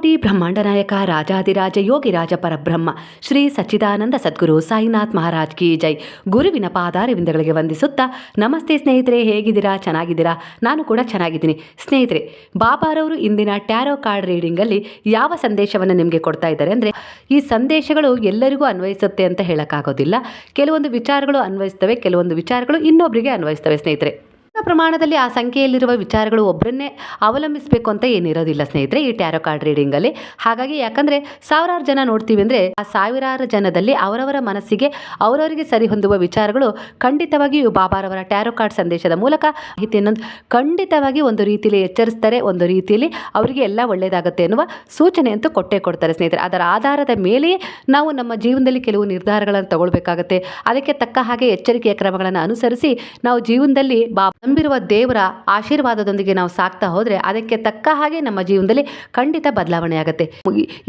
ಕೋಟಿ ಬ್ರಹ್ಮಾಂಡ ನಾಯಕ ರಾಜಾದಿರಾಜ ಯೋಗಿರಾಜ ಪರಬ್ರಹ್ಮ, ಶ್ರೀ ಸಚ್ಚಿದಾನಂದ ಸದ್ಗುರು ಸಾಯಿನಾಥ್ ಮಹಾರಾಜ್ ಕಿ ಜೈ. ಗುರುವಿನ ಪಾದಾರವಿಂದಗಳಿಗೆ ವಂದಿಸುತ್ತಾ, ನಮಸ್ತೆ ಸ್ನೇಹಿತರೆ, ಹೇಗಿದ್ದೀರಾ? ಚೆನ್ನಾಗಿದ್ದೀರಾ? ನಾನು ಕೂಡ ಚೆನ್ನಾಗಿದ್ದೀನಿ. ಸ್ನೇಹಿತರೆ, ಬಾಬಾರವರು ಇಂದಿನ ಟ್ಯಾರೋ ಕಾರ್ಡ್ ರೀಡಿಂಗಲ್ಲಿ ಯಾವ ಸಂದೇಶವನ್ನು ನಿಮಗೆ ಕೊಡ್ತಾ ಇದ್ದಾರೆ ಅಂದರೆ, ಈ ಸಂದೇಶಗಳು ಎಲ್ಲರಿಗೂ ಅನ್ವಯಿಸುತ್ತೆ ಅಂತ ಹೇಳೋಕ್ಕಾಗೋದಿಲ್ಲ. ಕೆಲವೊಂದು ವಿಚಾರಗಳು ಅನ್ವಯಿಸ್ತವೆ, ಕೆಲವೊಂದು ವಿಚಾರಗಳು ಇನ್ನೊಬ್ಬರಿಗೆ ಅನ್ವಯಿಸ್ತವೆ ಸ್ನೇಹಿತರೆ. ಪ್ರಮಾಣದಲ್ಲಿ ಆ ಸಂಖ್ಯೆಯಲ್ಲಿರುವ ವಿಚಾರಗಳು ಒಬ್ಬರನ್ನೇ ಅವಲಂಬಿಸಬೇಕು ಅಂತ ಏನಿರೋದಿಲ್ಲ ಸ್ನೇಹಿತರೆ, ಈ ಟ್ಯಾರೋ ಕಾರ್ಡ್ ರೀಡಿಂಗಲ್ಲಿ. ಹಾಗಾಗಿ ಯಾಕಂದರೆ ಸಾವಿರಾರು ಜನ ನೋಡ್ತೀವಿ ಅಂದರೆ ಆ ಸಾವಿರಾರು ಜನದಲ್ಲಿ ಅವರವರ ಮನಸ್ಸಿಗೆ ಅವರವರಿಗೆ ಸರಿ ಹೊಂದುವ ವಿಚಾರಗಳು ಖಂಡಿತವಾಗಿಯೂ ಬಾಬಾರವರ ಟ್ಯಾರೋ ಕಾರ್ಡ್ ಸಂದೇಶದ ಮೂಲಕ ಖಂಡಿತವಾಗಿ ಒಂದು ರೀತಿಯಲ್ಲಿ ಎಚ್ಚರಿಸ್ತಾರೆ, ಒಂದು ರೀತಿಯಲ್ಲಿ ಅವರಿಗೆ ಎಲ್ಲ ಒಳ್ಳೆಯದಾಗುತ್ತೆ ಎನ್ನುವ ಸೂಚನೆ ಅಂತೂ ಕೊಟ್ಟೇ ಕೊಡ್ತಾರೆ ಸ್ನೇಹಿತರೆ. ಅದರ ಆಧಾರದ ಮೇಲೆಯೇ ನಾವು ನಮ್ಮ ಜೀವನದಲ್ಲಿ ಕೆಲವು ನಿರ್ಧಾರಗಳನ್ನು ತಗೊಳ್ಬೇಕಾಗುತ್ತೆ. ಅದಕ್ಕೆ ತಕ್ಕ ಹಾಗೆ ಎಚ್ಚರಿಕೆಯ ಕ್ರಮಗಳನ್ನು ಅನುಸರಿಸಿ ನಾವು ಜೀವನದಲ್ಲಿ ಬಾ ನಂಬಿರುವ ದೇವರ ಆಶೀರ್ವಾದದೊಂದಿಗೆ ನಾವು ಸಾಕ್ತಾ ಹೋದರೆ ಅದಕ್ಕೆ ತಕ್ಕ ಹಾಗೆ ನಮ್ಮ ಜೀವನದಲ್ಲಿ ಖಂಡಿತ ಬದಲಾವಣೆ ಆಗುತ್ತೆ.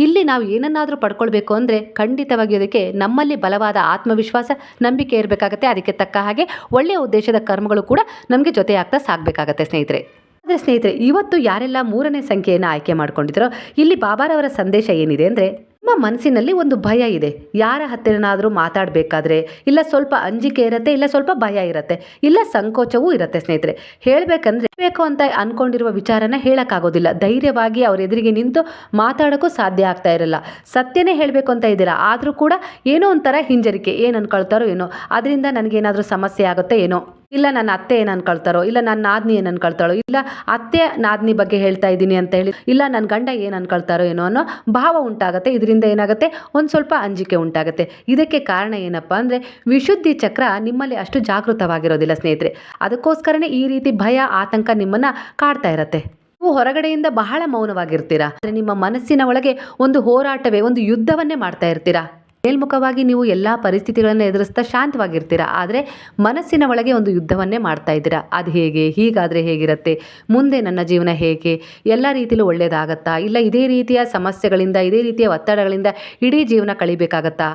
ಇಲ್ಲಿ ನಾವು ಏನನ್ನಾದರೂ ಪಡ್ಕೊಳ್ಬೇಕು ಅಂದರೆ ಖಂಡಿತವಾಗಿ ಅದಕ್ಕೆ ನಮ್ಮಲ್ಲಿ ಬಲವಾದ ಆತ್ಮವಿಶ್ವಾಸ, ನಂಬಿಕೆ ಇರಬೇಕಾಗತ್ತೆ. ಅದಕ್ಕೆ ತಕ್ಕ ಹಾಗೆ ಒಳ್ಳೆಯ ಉದ್ದೇಶದ ಕರ್ಮಗಳು ಕೂಡ ನಮಗೆ ಜೊತೆಯಾಗ್ತಾ ಸಾಕಬೇಕಾಗತ್ತೆ ಸ್ನೇಹಿತರೆ. ಆದರೆ ಸ್ನೇಹಿತರೆ, ಇವತ್ತು ಯಾರೆಲ್ಲ ಮೂರನೇ ಸಂಖ್ಯೆಯನ್ನು ಆಯ್ಕೆ ಮಾಡ್ಕೊಂಡಿದ್ರೋ, ಇಲ್ಲಿ ಬಾಬಾರವರ ಸಂದೇಶ ಏನಿದೆ ಅಂದರೆ ಮನಸ್ಸಿನಲ್ಲಿ ಒಂದು ಭಯ ಇದೆ. ಯಾರ ಹತ್ತಿರನಾದರೂ ಮಾತಾಡಬೇಕಾದ್ರೆ, ಇಲ್ಲ ಸ್ವಲ್ಪ ಅಂಜಿಕೆ ಇರುತ್ತೆ, ಇಲ್ಲ ಸ್ವಲ್ಪ ಭಯ ಇರುತ್ತೆ, ಇಲ್ಲ ಸಂಕೋಚವೂ ಇರುತ್ತೆ ಸ್ನೇಹಿತರೆ. ಹೇಳಬೇಕಂದ್ರೆ ಬೇಕು ಅಂತ ಅನ್ಕೊಂಡಿರುವ ವಿಚಾರನ ಹೇಳೋಕ್ಕಾಗೋದಿಲ್ಲ. ಧೈರ್ಯವಾಗಿ ಅವ್ರ ಎದುರಿಗೆ ನಿಂತು ಮಾತಾಡೋಕ್ಕೂ ಸಾಧ್ಯ ಆಗ್ತಾ ಇರಲ್ಲ. ಸತ್ಯನೇ ಹೇಳಬೇಕು ಅಂತ ಇದ್ದೀರಾ? ಆದರೂ ಕೂಡ ಏನೋ ಒಂಥರ ಹಿಂಜರಿಕೆ, ಏನು ಅನ್ಕೊಳ್ತಾರೋ ಏನೋ. ಅದರಿಂದ ನನಗೇನಾದರೂ ಸಮಸ್ಯೆ ಆಗುತ್ತೆ ಏನೋ. ಇಲ್ಲ ನನ್ನ ಅತ್ತೆ ಏನನ್ನು ಕಳ್ತಾರೋ, ಇಲ್ಲ ನನ್ನ ನಾದ್ನಿ ಏನು ಕಳ್ತಾಳೋ, ಇಲ್ಲ ಅತ್ತೆ ನಾದ್ನಿ ಬಗ್ಗೆ ಹೇಳ್ತಾ ಇದ್ದೀನಿ ಅಂತ ಹೇಳಿ, ಇಲ್ಲ ನನ್ನ ಗಂಡ ಏನು ಅನ್ಕೊಳ್ತಾರೋ ಏನೋ ಅನ್ನೋ ಭಾವ ಉಂಟಾಗುತ್ತೆ. ಇದರಿಂದ ಏನಾಗುತ್ತೆ? ಒಂದು ಸ್ವಲ್ಪ ಅಂಜಿಕೆ ಉಂಟಾಗುತ್ತೆ. ಇದಕ್ಕೆ ಕಾರಣ ಏನಪ್ಪ ಅಂದರೆ ವಿಶುದ್ಧಿ ಚಕ್ರ ನಿಮ್ಮಲ್ಲಿ ಅಷ್ಟು ಜಾಗೃತವಾಗಿರೋದಿಲ್ಲ ಸ್ನೇಹಿತರೆ. ಅದಕ್ಕೋಸ್ಕರನೇ ಈ ರೀತಿ ಭಯ, ಆತಂಕ ನಿಮ್ಮನ್ನು ಕಾಡ್ತಾ ಇರತ್ತೆ. ನೀವು ಹೊರಗಡೆಯಿಂದ ಬಹಳ ಮೌನವಾಗಿರ್ತೀರಾ. ಅಂದರೆ ನಿಮ್ಮ ಮನಸ್ಸಿನ ಒಳಗೆ ಒಂದು ಹೋರಾಟವೇ, ಒಂದು ಯುದ್ಧವನ್ನೇ ಮಾಡ್ತಾ ಇರ್ತೀರಾ. ಮೇಲ್ಮುಖವಾಗಿ ನೀವು ಎಲ್ಲ ಪರಿಸ್ಥಿತಿಗಳನ್ನು ಎದುರಿಸ್ತಾ ಶಾಂತವಾಗಿರ್ತೀರಾ? ಆದರೆ ಮನಸ್ಸಿನ ಒಳಗೆ ಒಂದು ಯುದ್ಧವನ್ನೇ ಮಾಡ್ತಾ ಇದ್ದೀರಾ? ಅದು ಹೇಗೆ? ಹೀಗಾದರೆ ಹೇಗಿರುತ್ತೆ? ಮುಂದೆ ನನ್ನ ಜೀವನ ಹೇಗೆ? ಎಲ್ಲ ರೀತಿಯಲ್ಲೂ ಒಳ್ಳೆಯದಾಗತ್ತಾ ಇಲ್ಲ ಇದೇ ರೀತಿಯ ಸಮಸ್ಯೆಗಳಿಂದ, ಇದೇ ರೀತಿಯ ಒತ್ತಡಗಳಿಂದ ಇಡೀ ಜೀವನ ಕಳಿಬೇಕಾಗತ್ತಾ?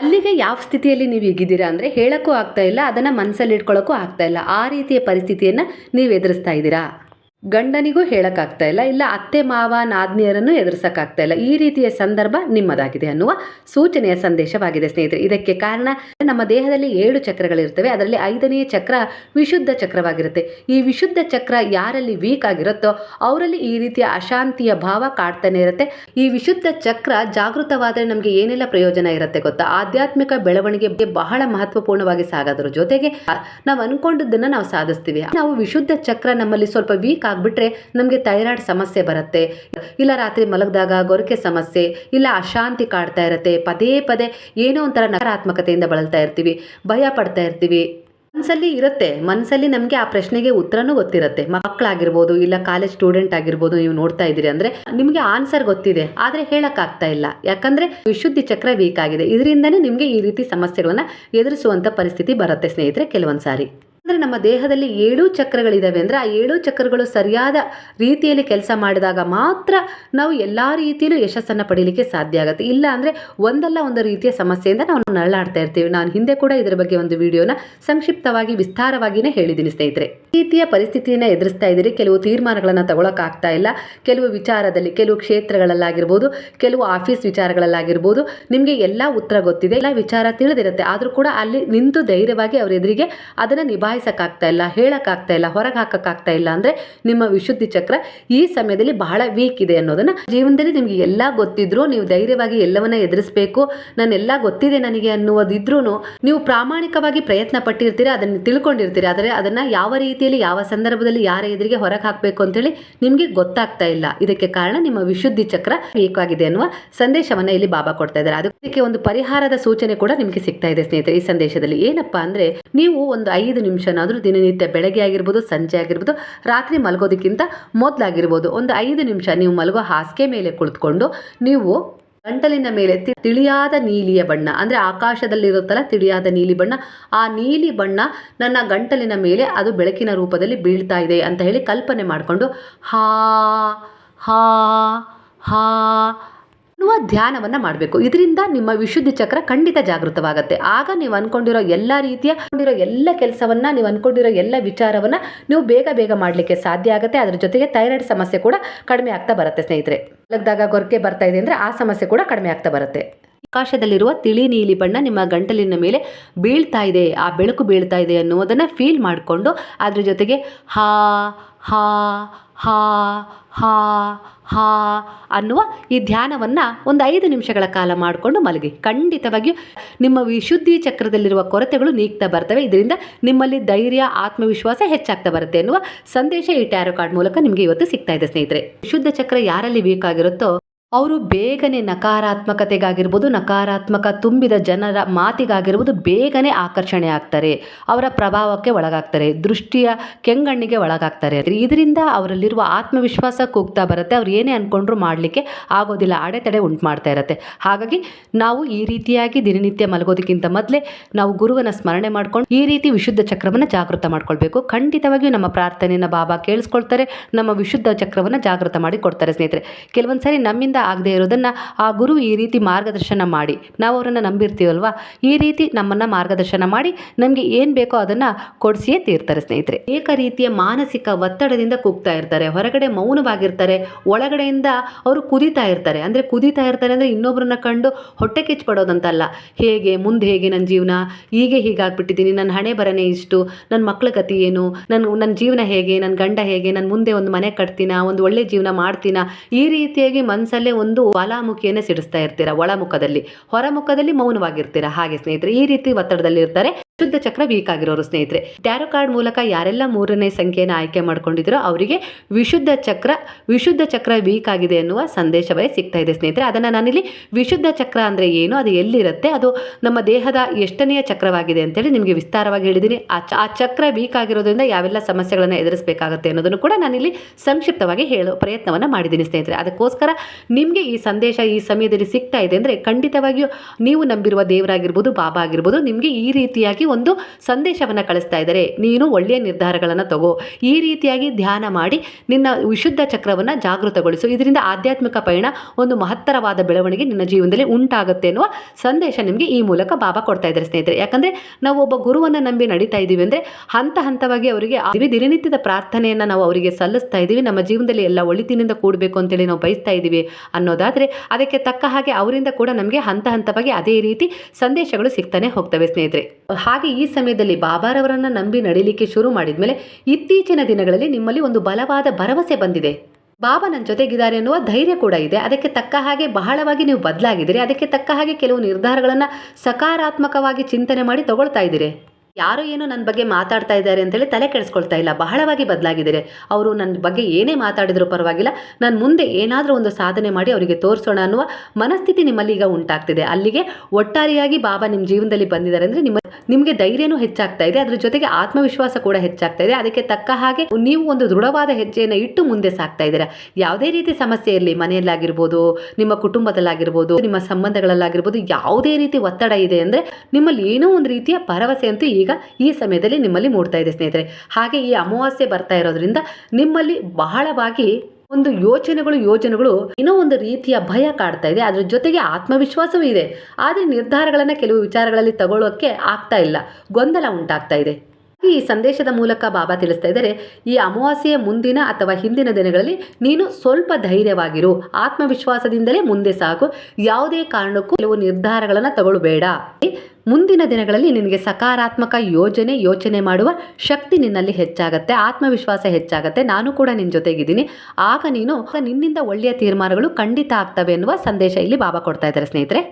ಅಲ್ಲಿಗೆ ಯಾವ ಸ್ಥಿತಿಯಲ್ಲಿ ನೀವು ಈಗಿದ್ದೀರಾ ಅಂದರೆ ಹೇಳೋಕ್ಕೂ ಆಗ್ತಾ ಇಲ್ಲ, ಅದನ್ನು ಮನಸ್ಸಲ್ಲಿ ಇಟ್ಕೊಳ್ಳೋಕ್ಕೂ ಆಗ್ತಾ ಇಲ್ಲ. ಆ ರೀತಿಯ ಪರಿಸ್ಥಿತಿಯನ್ನು ನೀವು ಎದುರಿಸ್ತಾ ಇದ್ದೀರಾ? ಗಂಡನಿಗೂ ಹೇಳೋಕ್ಕಾಗ್ತಾ ಇಲ್ಲ ಇಲ್ಲ ಅತ್ತೆ ಮಾವ ನಾದ್ನಿಯರನ್ನು ಎದುರಿಸೋಕ್ಕಾಗ್ತಾ ಇಲ್ಲ. ಈ ರೀತಿಯ ಸಂದರ್ಭ ನಿಮ್ಮದಾಗಿದೆ ಅನ್ನುವ ಸೂಚನೆಯ ಸಂದೇಶವಾಗಿದೆ ಸ್ನೇಹಿತರೆ. ಇದಕ್ಕೆ ಕಾರಣ ನಮ್ಮ ದೇಹದಲ್ಲಿ ಏಳು ಚಕ್ರಗಳಿರ್ತವೆ ಅದರಲ್ಲಿ ಐದನೆಯ ಚಕ್ರ ವಿಶುದ್ಧ ಚಕ್ರವಾಗಿರುತ್ತೆ. ಈ ವಿಶುದ್ಧ ಚಕ್ರ ಯಾರಲ್ಲಿ ವೀಕ್ ಆಗಿರುತ್ತೋ ಅವರಲ್ಲಿ ಈ ರೀತಿಯ ಅಶಾಂತಿಯ ಭಾವ ಕಾಡ್ತಾನೆ ಇರುತ್ತೆ. ಈ ವಿಶುದ್ಧ ಚಕ್ರ ಜಾಗೃತವಾದರೆ ನಮಗೆ ಏನೆಲ್ಲ ಪ್ರಯೋಜನ ಇರುತ್ತೆ ಗೊತ್ತಾ? ಆಧ್ಯಾತ್ಮಿಕ ಬೆಳವಣಿಗೆ ಬಹಳ ಮಹತ್ವಪೂರ್ಣವಾಗಿ ಸಾಗೋದ್ರ ಜೊತೆಗೆ ನಾವು ಅನ್ಕೊಂಡಿದ್ದನ್ನ ನಾವು ಸಾಧಿಸ್ತೀವಿ. ನಾವು ವಿಶುದ್ಧ ಚಕ್ರ ನಮ್ಮಲ್ಲಿ ಸ್ವಲ್ಪ ವೀಕ್ ಆಗಿಬಿಟ್ರೆ ನಮಗೆ ಥೈರಾಯ್ಡ್ ಸಮಸ್ಯೆ ಬರುತ್ತೆ. ಇಲ್ಲ ರಾತ್ರಿ ಮಲಗಿದಾಗ ಗೊರಕೆ ಸಮಸ್ಯೆ, ಇಲ್ಲ ಅಶಾಂತಿ ಕಾಡ್ತಾ ಇರುತ್ತೆ, ಪದೇ ಪದೇ ಏನೋ ಒಂಥರ ನಕಾರಾತ್ಮಕತೆಯಿಂದ ಬಳಲ್ತಾ ಇರ್ತೀವಿ, ಭಯ ಪಡ್ತಾ ಇರ್ತೀವಿ. ಮನಸ್ಸಲ್ಲಿ ಇರುತ್ತೆ ಮನಸ್ಸಲ್ಲಿ ನಮಗೆ ಆ ಪ್ರಶ್ನೆಗೆ ಉತ್ತರನೂ ಗೊತ್ತಿರುತ್ತೆ. ಮಕ್ಕಳಾಗಿರ್ಬೋದು ಇಲ್ಲ ಕಾಲೇಜ್ ಸ್ಟೂಡೆಂಟ್ ಆಗಿರ್ಬೋದು ನೀವು ನೋಡ್ತಾ ಇದ್ದೀರಿ ಅಂದರೆ ನಿಮಗೆ ಆನ್ಸರ್ ಗೊತ್ತಿದೆ, ಆದರೆ ಹೇಳೋಕ್ಕಾಗ್ತಾ ಇಲ್ಲ. ಯಾಕಂದರೆ ವಿಶುದ್ಧಿ ಚಕ್ರ ವೀಕ್ ಆಗಿದೆ. ಇದರಿಂದನೇ ನಿಮಗೆ ಈ ರೀತಿ ಸಮಸ್ಯೆಗಳನ್ನು ಎದುರಿಸುವಂಥ ಪರಿಸ್ಥಿತಿ ಬರುತ್ತೆ ಸ್ನೇಹಿತರೆ ಕೆಲವೊಂದು ಸಾರಿ ಅಂದರೆ ನಮ್ಮ ದೇಹದಲ್ಲಿ ಏಳು ಚಕ್ರಗಳಿದ್ದಾವೆ ಅಂದರೆ ಆ ಏಳು ಚಕ್ರಗಳು ಸರಿಯಾದ ರೀತಿಯಲ್ಲಿ ಕೆಲಸ ಮಾಡಿದಾಗ ಮಾತ್ರ ನಾವು ಎಲ್ಲ ರೀತಿಯಲ್ಲೂ ಯಶಸ್ಸನ್ನು ಪಡೀಲಿಕ್ಕೆ ಸಾಧ್ಯ ಆಗುತ್ತೆ. ಇಲ್ಲ ಅಂದರೆ ಒಂದಲ್ಲ ಒಂದು ರೀತಿಯ ಸಮಸ್ಯೆಯಿಂದ ನಾವು ನರಳಾಡ್ತಾ ಇರ್ತೀವಿ. ನಾನು ಹಿಂದೆ ಕೂಡ ಇದರ ಬಗ್ಗೆ ಒಂದು ವಿಡಿಯೋನ ಸಂಕ್ಷಿಪ್ತವಾಗಿ ವಿಸ್ತಾರವಾಗಿಯೇ ಹೇಳಿದ್ದೀನಿ ಸ್ನೇಹಿತರೆ. ರೀತಿಯ ಪರಿಸ್ಥಿತಿಯನ್ನು ಎದುರಿಸ್ತಾ ಇದ್ದೀರಿ. ಕೆಲವು ತೀರ್ಮಾನಗಳನ್ನು ತಗೊಳಕ್ಕಾಗ್ತಾ ಇಲ್ಲ. ಕೆಲವು ವಿಚಾರದಲ್ಲಿ ಕೆಲವು ಕ್ಷೇತ್ರಗಳಲ್ಲಾಗಿರ್ಬೋದು, ಕೆಲವು ಆಫೀಸ್ ವಿಚಾರಗಳಲ್ಲಾಗಿರ್ಬೋದು, ನಿಮಗೆ ಎಲ್ಲ ಉತ್ತರ ಗೊತ್ತಿದೆ. ಎಲ್ಲ ವಿಚಾರ ತಿಳಿದಿರುತ್ತೆ. ಆದರೂ ಕೂಡ ಅಲ್ಲಿ ನಿಂತು ಧೈರ್ಯವಾಗಿ ಅವರೆದುರಿಗೆ ಎದುರಿಗೆ ಅದನ್ನು ನಿಭಾಯಿಸೋಕ್ಕಾಗ್ತಾ ಇಲ್ಲ, ಹೇಳೋಕ್ಕಾಗ್ತಾ ಇಲ್ಲ, ಹೊರಗೆ ಹಾಕೋಕ್ಕಾಗ್ತಾ ಇಲ್ಲ ಅಂದರೆ ನಿಮ್ಮ ವಿಶುದ್ಧಿ ಚಕ್ರ ಈ ಸಮಯದಲ್ಲಿ ಬಹಳ ವೀಕ್ ಇದೆ ಅನ್ನೋದನ್ನ ಜೀವನದಲ್ಲಿ ನಿಮಗೆ ಎಲ್ಲ ಗೊತ್ತಿದ್ರು ನೀವು ಧೈರ್ಯವಾಗಿ ಎಲ್ಲವನ್ನ ಎದುರಿಸಬೇಕು. ನಾನೆಲ್ಲ ಗೊತ್ತಿದೆ ನನಗೆ ಅನ್ನುವುದಿದ್ರೂ ನೀವು ಪ್ರಾಮಾಣಿಕವಾಗಿ ಪ್ರಯತ್ನ ಪಟ್ಟಿರ್ತೀರ, ಅದನ್ನು ತಿಳ್ಕೊಂಡಿರ್ತೀರಿ, ಆದರೆ ಅದನ್ನು ಯಾವ ರೀತಿಯಲ್ಲಿ, ಯಾವ ಸಂದರ್ಭದಲ್ಲಿ, ಯಾರ ಎದುರಿಗೆ ಹೊರಗೆ ಹಾಕಬೇಕು ಅಂತೇಳಿ ನಿಮಗೆ ಗೊತ್ತಾಗ್ತಾ ಇಲ್ಲ. ಇದಕ್ಕೆ ಕಾರಣ ನಿಮ್ಮ ವಿಶುದ್ಧಿ ಚಕ್ರ ವೀಕ್ ಆಗಿದೆ ಅನ್ನುವ ಸಂದೇಶವನ್ನು ಇಲ್ಲಿ ಬಾಬಾ ಕೊಡ್ತಾ ಇದ್ದಾರೆ. ಅದಕ್ಕೆ ಒಂದು ಪರಿಹಾರದ ಸೂಚನೆ ಕೂಡ ನಿಮಗೆ ಸಿಗ್ತಾ ಇದೆ ಸ್ನೇಹಿತರೆ. ಈ ಸಂದೇಶದಲ್ಲಿ ಏನಪ್ಪಾ ಅಂದ್ರೆ ನೀವು ಒಂದು ಐದು ನಿಮಿಷನಾದರೂ ದಿನನಿತ್ಯ ಬೆಳಗ್ಗೆ ಆಗಿರ್ಬೋದು, ಸಂಜೆ ಆಗಿರ್ಬೋದು, ರಾತ್ರಿ ಮಲಗೋದಕ್ಕಿಂತ ಮೊದಲಾಗಿರ್ಬೋದು. ಒಂದು ಐದು ನಿಮಿಷ ನೀವು ಮಲಗೋ ಹಾಸಿಗೆ ಮೇಲೆ ಕುಳಿತುಕೊಂಡು ನೀವು ಗಂಟಲಿನ ಮೇಲೆ ತಿಳಿಯಾದ ನೀಲಿಯ ಬಣ್ಣ, ಅಂದರೆ ಆಕಾಶದಲ್ಲಿರುತ್ತಲ್ಲ ತಿಳಿಯಾದ ನೀಲಿ ಬಣ್ಣ, ಆ ನೀಲಿ ಬಣ್ಣ ನನ್ನ ಗಂಟಲಿನ ಮೇಲೆ ಅದು ಬೆಳಕಿನ ರೂಪದಲ್ಲಿ ಬೀಳ್ತಾ ಇದೆ ಅಂತ ಹೇಳಿ ಕಲ್ಪನೆ ಮಾಡಿಕೊಂಡು, ಹಾ ಹಾ ಹಾ ಅನ್ನುವ ಧ್ಯಾನವನ್ನ ಮಾಡಬೇಕು. ಇದರಿಂದ ನಿಮ್ಮ ವಿಶುದ್ಧಿ ಚಕ್ರ ಖಂಡಿತ ಜಾಗೃತವಾಗುತ್ತೆ. ಆಗ ನೀವು ಅನ್ಕೊಂಡಿರೋ ಎಲ್ಲ ರೀತಿಯ, ಅನ್ಕೊಂಡಿರೋ ಎಲ್ಲ ಕೆಲಸವನ್ನ, ನೀವು ಅನ್ಕೊಂಡಿರೋ ಎಲ್ಲ ವಿಚಾರವನ್ನ ನೀವು ಬೇಗ ಬೇಗ ಮಾಡಲಿಕ್ಕೆ ಸಾಧ್ಯ ಆಗುತ್ತೆ. ಅದರ ಜೊತೆಗೆ ಥೈರಾಯ್ಡ್ ಸಮಸ್ಯೆ ಕೂಡ ಕಡಿಮೆ ಆಗ್ತಾ ಬರುತ್ತೆ ಸ್ನೇಹಿತರೆ. ಲಗ್ದಾಗ ಗೊರಕೆ ಬರ್ತಾ ಇದೆ ಅಂದ್ರೆ ಆ ಸಮಸ್ಯೆ ಕೂಡ ಕಡಿಮೆ ಆಗ್ತಾ ಬರುತ್ತೆ. ಆಕಾಶದಲ್ಲಿರುವ ತಿಳಿ ನೀಲಿ ಬಣ್ಣ ನಿಮ್ಮ ಗಂಟಲಿನ ಮೇಲೆ ಬೀಳ್ತಾ ಇದೆ. ಆ ಬೆಳಕು ಬೀಳ್ತಾ ಇದೆ ಅನ್ನುವುದನ್ನು ಫೀಲ್ ಮಾಡಿಕೊಂಡು ಅದ್ರ ಜೊತೆಗೆ ಹಾ ಹಾ ಹಾ ಹಾ ಹಾ ಅನ್ನುವ ಈ ಧ್ಯಾನವನ್ನು ಒಂದು ಐದು ನಿಮಿಷಗಳ ಕಾಲ ಮಾಡಿಕೊಂಡು ಮಲಗಿ. ಖಂಡಿತವಾಗಿಯೂ ನಿಮ್ಮ ವಿಶುದ್ಧಿ ಚಕ್ರದಲ್ಲಿರುವ ಕೊರತೆಗಳು ನೀಗ್ತಾ ಬರ್ತವೆ. ಇದರಿಂದ ನಿಮ್ಮಲ್ಲಿ ಧೈರ್ಯ, ಆತ್ಮವಿಶ್ವಾಸ ಹೆಚ್ಚಾಗ್ತಾ ಬರುತ್ತೆ ಅನ್ನುವ ಸಂದೇಶ ಈ ಟ್ಯಾರೋ ಕಾರ್ಡ್ ಮೂಲಕ ನಿಮಗೆ ಇವತ್ತು ಸಿಗ್ತಾ ಇದೆ ಸ್ನೇಹಿತರೆ. ವಿಶುದ್ಧ ಚಕ್ರ ಯಾರಲ್ಲಿ ವೀಕ್ ಆಗಿರುತ್ತೋ ಅವರು ಬೇಗನೆ ನಕಾರಾತ್ಮಕತೆಗಾಗಿರ್ಬೋದು, ನಕಾರಾತ್ಮಕ ತುಂಬಿದ ಜನರ ಮಾತಿಗಾಗಿರ್ಬೋದು ಬೇಗನೆ ಆಕರ್ಷಣೆ ಆಗ್ತಾರೆ. ಅವರ ಪ್ರಭಾವಕ್ಕೆ ಒಳಗಾಗ್ತಾರೆ. ದೃಷ್ಟಿಯ ಕೆಂಗಣ್ಣಿಗೆ ಒಳಗಾಗ್ತಾರೆ. ಇದರಿಂದ ಅವರಲ್ಲಿರುವ ಆತ್ಮವಿಶ್ವಾಸ ಕೂಗ್ತಾ ಬರುತ್ತೆ. ಅವ್ರು ಏನೇ ಅಂದ್ಕೊಂಡ್ರು ಮಾಡಲಿಕ್ಕೆ ಆಗೋದಿಲ್ಲ. ಅಡೆತಡೆ ಉಂಟು ಮಾಡ್ತಾ ಇರುತ್ತೆ. ಹಾಗಾಗಿ ನಾವು ಈ ರೀತಿಯಾಗಿ ದಿನನಿತ್ಯ ಮಲಗೋದಕ್ಕಿಂತ ಮೊದಲೇ ನಾವು ಗುರುವನ ಸ್ಮರಣೆ ಮಾಡ್ಕೊಂಡು ಈ ರೀತಿ ವಿಶುದ್ಧ ಚಕ್ರವನ್ನು ಜಾಗೃತ ಮಾಡ್ಕೊಳ್ಬೇಕು. ಖಂಡಿತವಾಗಿಯೂ ನಮ್ಮ ಪ್ರಾರ್ಥನೆಯನ್ನು ಬಾಬಾ ಕೇಳಿಸ್ಕೊಳ್ತಾರೆ. ನಮ್ಮ ವಿಶುದ್ಧ ಚಕ್ರವನ್ನು ಜಾಗೃತ ಮಾಡಿ ಕೊಡ್ತಾರೆ ಸ್ನೇಹಿತರೆ. ಕೆಲವೊಂದು ಸಾರಿ ನಮ್ಮಿಂದ ಆಗದೆ ಇರೋದನ್ನು ಆ ಗುರು ಈ ರೀತಿ ಮಾರ್ಗದರ್ಶನ ಮಾಡಿ. ನಾವು ಅವರನ್ನು ನಂಬಿರ್ತೀವಲ್ವ? ಈ ರೀತಿ ನಮ್ಮನ್ನು ಮಾರ್ಗದರ್ಶನ ಮಾಡಿ ನಮಗೆ ಏನು ಬೇಕೋ ಅದನ್ನು ಕೊಡಿಸಿಯೇ ತೀರ್ತಾರೆ ಸ್ನೇಹಿತರೆ. ಏಕ ರೀತಿಯ ಮಾನಸಿಕ ಒತ್ತಡದಿಂದ ಕುಗ್ತಾ ಇರ್ತಾರೆ. ಹೊರಗಡೆ ಮೌನವಾಗಿರ್ತಾರೆ. ಒಳಗಡೆಯಿಂದ ಅವರು ಕುದಿತಾ ಇರ್ತಾರೆ. ಅಂದರೆ ಕುದಿತಾ ಇರ್ತಾರೆ ಅಂದರೆ ಇನ್ನೊಬ್ಬರನ್ನ ಕಂಡು ಹೊಟ್ಟೆ ಕಿಚ್ಚು ಪಡೋದಂತಲ್ಲ ಹೇಗೆ, ಮುಂದೆ ಹೇಗೆ ನನ್ನ ಜೀವನ? ಹೀಗೆ ಹೀಗಾಗ್ಬಿಟ್ಟಿದ್ದೀನಿ. ನನ್ನ ಹಣೆ ಬರನೆ ಇಷ್ಟು? ನನ್ನ ಮಕ್ಕಳ ಗತಿ ಏನು? ನನ್ನ ನನ್ನ ಜೀವನ ಹೇಗೆ? ನನ್ನ ಗಂಡ ಹೇಗೆ? ನನ್ನ ಮುಂದೆ ಒಂದು ಮನೆ ಕಟ್ತೀನ? ಒಂದು ಒಳ್ಳೆ ಜೀವನ ಮಾಡ್ತೀನ? ಈ ರೀತಿಯಾಗಿ ಮನಸ್ಸಲ್ಲೇ ಒಂದು ಜ್ವಾಲಾಮುಖಿಯನ್ನೇ ಸಿಡಿಸ್ತಾ ಇರ್ತೀರಾ ಒಳಮುಖದಲ್ಲಿ. ಹೊರಮುಖದಲ್ಲಿ ಮೌನವಾಗಿರ್ತೀರಾ? ಹಾಗೆ ಸ್ನೇಹಿತರೆ ಈ ರೀತಿ ಒತ್ತಡದಲ್ಲಿ ಶುದ್ಧ ಚಕ್ರ ವೀಕ್ ಆಗಿರೋರು ಸ್ನೇಹಿತರೆ. ಟ್ಯಾರೋ ಕಾರ್ಡ್ ಮೂಲಕ ಯಾರೆಲ್ಲ ಮೂರನೇ ಸಂಖ್ಯೆಯನ್ನು ಆಯ್ಕೆ ಮಾಡ್ಕೊಂಡಿದ್ರೋ ಅವರಿಗೆ ವಿಶುದ್ಧ ಚಕ್ರ ವಿಶುದ್ಧ ಚಕ್ರ ವೀಕ್ ಆಗಿದೆ ಎನ್ನುವ ಸಂದೇಶವೇ ಸಿಗ್ತಾ ಇದೆ ಸ್ನೇಹಿತರೆ. ಅದನ್ನು ನಾನಿಲ್ಲಿ ವಿಶುದ್ಧ ಚಕ್ರ ಅಂದರೆ ಏನು, ಅದು ಎಲ್ಲಿರುತ್ತೆ, ಅದು ನಮ್ಮ ದೇಹದ ಎಷ್ಟನೆಯ ಚಕ್ರವಾಗಿದೆ ಅಂತೇಳಿ ನಿಮಗೆ ವಿಸ್ತಾರವಾಗಿ ಹೇಳಿದ್ದೀನಿ ಆ ಚಕ್ರ ವೀಕ್ ಆಗಿರೋದ್ರಿಂದ ಯಾವೆಲ್ಲ ಸಮಸ್ಯೆಗಳನ್ನು ಎದುರಿಸಬೇಕಾಗುತ್ತೆ ಅನ್ನೋದನ್ನು ಕೂಡ ನಾನಿಲ್ಲಿ ಸಂಕ್ಷಿಪ್ತವಾಗಿ ಹೇಳೋ ಪ್ರಯತ್ನವನ್ನು ಮಾಡಿದ್ದೀನಿ ಸ್ನೇಹಿತರೆ. ಅದಕ್ಕೋಸ್ಕರ ನಿಮಗೆ ಈ ಸಂದೇಶ ಈ ಸಮಯದಲ್ಲಿ ಸಿಗ್ತಾ ಇದೆ ಅಂದರೆ ಖಂಡಿತವಾಗಿಯೂ ನೀವು ನಂಬಿರುವ ದೇವರಾಗಿರ್ಬೋದು, ಬಾಬಾ ಆಗಿರ್ಬೋದು, ನಿಮಗೆ ಈ ರೀತಿಯಾಗಿ ಒಂದು ಸಂದೇಶವನ್ನು ಕಳಿಸ್ತಾ ಇದ್ದಾರೆ. ನೀನು ಒಳ್ಳೆಯ ನಿರ್ಧಾರಗಳನ್ನು ತಗೋ. ಈ ರೀತಿಯಾಗಿ ಧ್ಯಾನ ಮಾಡಿ ನಿನ್ನ ವಿಶುದ್ಧ ಚಕ್ರವನ್ನು ಜಾಗೃತಗೊಳಿಸು. ಇದರಿಂದ ಆಧ್ಯಾತ್ಮಿಕ ಪಯಣ ಒಂದು ಮಹತ್ತರವಾದ ಬೆಳವಣಿಗೆ ನಿನ್ನ ಜೀವನದಲ್ಲಿ ಉಂಟಾಗುತ್ತೆ ಅನ್ನುವ ಸಂದೇಶ ನಿಮಗೆ ಈ ಮೂಲಕ ಬಾಬಾ ಕೊಡ್ತಾ ಇದ್ದಾರೆ ಸ್ನೇಹಿತರೆ. ಯಾಕಂದರೆ ನಾವು ಒಬ್ಬ ಗುರುವನ್ನು ನಂಬಿ ನಡೀತಾ ಇದ್ದೀವಿ ಅಂದರೆ ಹಂತ ಹಂತವಾಗಿ ಅವರಿಗೆ ದಿನನಿತ್ಯದ ಪ್ರಾರ್ಥನೆಯನ್ನು ನಾವು ಅವರಿಗೆ ಸಲ್ಲಿಸ್ತಾ ಇದ್ದೀವಿ ನಮ್ಮ ಜೀವನದಲ್ಲಿ ಎಲ್ಲ ಒಳಿತಿನಿಂದ ಕೂಡಬೇಕು ಅಂತೇಳಿ ನಾವು ಬಯಸ್ತಾ ಇದ್ದೀವಿ ಅನ್ನೋದಾದರೆ ಅದಕ್ಕೆ ತಕ್ಕ ಹಾಗೆ ಅವರಿಂದ ಕೂಡ ನಮಗೆ ಹಂತ ಹಂತವಾಗಿ ಅದೇ ರೀತಿ ಸಂದೇಶಗಳು ಸಿಗ್ತಾನೆ ಹೋಗ್ತವೆ ಸ್ನೇಹಿತರೆ. ಹಾಗೆ ಈ ಸಮಯದಲ್ಲಿ ಬಾಬಾರವರನ್ನು ನಂಬಿ ನಡೀಲಿಕ್ಕೆ ಶುರು ಮಾಡಿದ ಮೇಲೆ ಇತ್ತೀಚಿನ ದಿನಗಳಲ್ಲಿ ನಿಮ್ಮಲ್ಲಿ ಒಂದು ಬಲವಾದ ಭರವಸೆ ಬಂದಿದೆ. ಬಾಬಾ ನನ್ನ ಜೊತೆಗಿದ್ದಾರೆ ಅನ್ನುವ ಧೈರ್ಯ ಕೂಡ ಇದೆ. ಅದಕ್ಕೆ ತಕ್ಕ ಹಾಗೆ ಬಹಳವಾಗಿ ನೀವು ಬದಲಾಗಿದ್ದೀರಿ. ಅದಕ್ಕೆ ತಕ್ಕ ಹಾಗೆ ಕೆಲವು ನಿರ್ಧಾರಗಳನ್ನು ಸಕಾರಾತ್ಮಕವಾಗಿ ಚಿಂತನೆ ಮಾಡಿ ತಗೊಳ್ತಾ ಇದ್ದೀರಿ. ಯಾರೋ ಏನೋ ನನ್ನ ಬಗ್ಗೆ ಮಾತಾಡ್ತಾ ಇದ್ದಾರೆ ಅಂತೇಳಿ ತಲೆ ಕೆಡಿಸ್ಕೊಳ್ತಾ ಇಲ್ಲ, ಬಹಳವಾಗಿ ಬದಲಾಗಿದ್ದಾರೆ. ಅವರು ನನ್ನ ಬಗ್ಗೆ ಏನೇ ಮಾತಾಡಿದ್ರು ಪರವಾಗಿಲ್ಲ, ನಾನು ಮುಂದೆ ಏನಾದರೂ ಒಂದು ಸಾಧನೆ ಮಾಡಿ ಅವರಿಗೆ ತೋರಿಸೋಣ ಅನ್ನುವ ಮನಸ್ಥಿತಿ ನಿಮ್ಮಲ್ಲಿ ಈಗ ಉಂಟಾಗ್ತಿದೆ. ಅಲ್ಲಿಗೆ ಒಟ್ಟಾರೆಯಾಗಿ ಬಾಬಾ ನಿಮ್ಮ ಜೀವನದಲ್ಲಿ ಬಂದಿದ್ದಾರೆ ಅಂದರೆ ನಿಮ್ಮ ನಿಮಗೆ ಧೈರ್ಯನೂ ಹೆಚ್ಚಾಗ್ತಾ ಇದೆ, ಅದ್ರ ಜೊತೆಗೆ ಆತ್ಮವಿಶ್ವಾಸ ಕೂಡ ಹೆಚ್ಚಾಗ್ತಾ ಇದೆ. ಅದಕ್ಕೆ ತಕ್ಕ ಹಾಗೆ ನೀವು ಒಂದು ದೃಢವಾದ ಹೆಜ್ಜೆಯನ್ನು ಇಟ್ಟು ಮುಂದೆ ಸಾಗ್ತಾ ಇದ್ದೀರಾ. ಯಾವುದೇ ರೀತಿ ಸಮಸ್ಯೆ ಇರಲಿ, ಮನೆಯಲ್ಲಾಗಿರ್ಬೋದು, ನಿಮ್ಮ ಕುಟುಂಬದಲ್ಲಾಗಿರ್ಬೋದು, ನಿಮ್ಮ ಸಂಬಂಧಗಳಲ್ಲಾಗಿರ್ಬೋದು, ಯಾವುದೇ ರೀತಿ ಒತ್ತಡ ಇದೆ ಅಂದರೆ ನಿಮ್ಮಲ್ಲಿ ಏನೋ ಒಂದು ರೀತಿಯ ಭರವಸೆ ಅಂತೂ ಈಗ ಈ ಸಮಯದಲ್ಲಿ ನಿಮ್ಮಲ್ಲಿ ಮೂಡ್ತಾ ಇದೆ ಸ್ನೇಹಿತರೆ. ಹಾಗೆ ಈ ಅಮಾವಾಸ್ಯೆ ಬರ್ತಾ ಇರೋದ್ರಿಂದ ನಿಮ್ಮಲ್ಲಿ ಬಹಳವಾಗಿ ಒಂದು ಯೋಚನೆಗಳು, ಯೋಜನೆಗಳು ಏನೋ ಒಂದು ರೀತಿಯ ಭಯ ಕಾಡ್ತಾ ಇದೆ. ಅದ್ರ ಜೊತೆಗೆ ಆತ್ಮವಿಶ್ವಾಸವೂ ಇದೆ. ಆದರೆ ನಿರ್ಧಾರಗಳನ್ನು ಕೆಲವು ವಿಚಾರಗಳಲ್ಲಿ ತಗೊಳ್ಳೋಕ್ಕೆ ಆಗ್ತಾ ಇಲ್ಲ. ಗೊಂದಲ ಉಂಟಾಗ್ತಾ ಇದೆ. ಈ ಸಂದೇಶದ ಮೂಲಕ ಬಾಬಾ ತಿಳಿಸ್ತಾ ಇದ್ದಾರೆ, ಈ ಅಮಾವಾಸ್ಯೆಯ ಮುಂದಿನ ಅಥವಾ ಹಿಂದಿನ ದಿನಗಳಲ್ಲಿ ನೀನು ಸ್ವಲ್ಪ ಧೈರ್ಯವಾಗಿರು, ಆತ್ಮವಿಶ್ವಾಸದಿಂದಲೇ ಮುಂದೆ ಸಾಕು ಯಾವುದೇ ಕಾರಣಕ್ಕೂ ಕೆಲವು ನಿರ್ಧಾರಗಳನ್ನು ತಗೊಳ್ಬೇಡ. ಮುಂದಿನ ದಿನಗಳಲ್ಲಿ ನಿನಗೆ ಸಕಾರಾತ್ಮಕ ಯೋಜನೆ, ಯೋಚನೆ ಮಾಡುವ ಶಕ್ತಿ ನಿನ್ನಲ್ಲಿ ಹೆಚ್ಚಾಗತ್ತೆ, ಆತ್ಮವಿಶ್ವಾಸ ಹೆಚ್ಚಾಗತ್ತೆ, ನಾನು ಕೂಡ ನಿನ್ನ ಜೊತೆಗಿದ್ದೀನಿ, ಆಗ ನೀನು ನಿನ್ನಿಂದ ಒಳ್ಳೆಯ ತೀರ್ಮಾನಗಳು ಖಂಡಿತ ಆಗ್ತವೆ ಎನ್ನುವ ಸಂದೇಶ ಇಲ್ಲಿ ಬಾಬಾ ಕೊಡ್ತಾ ಇದ್ದಾರೆ ಸ್ನೇಹಿತರೆ.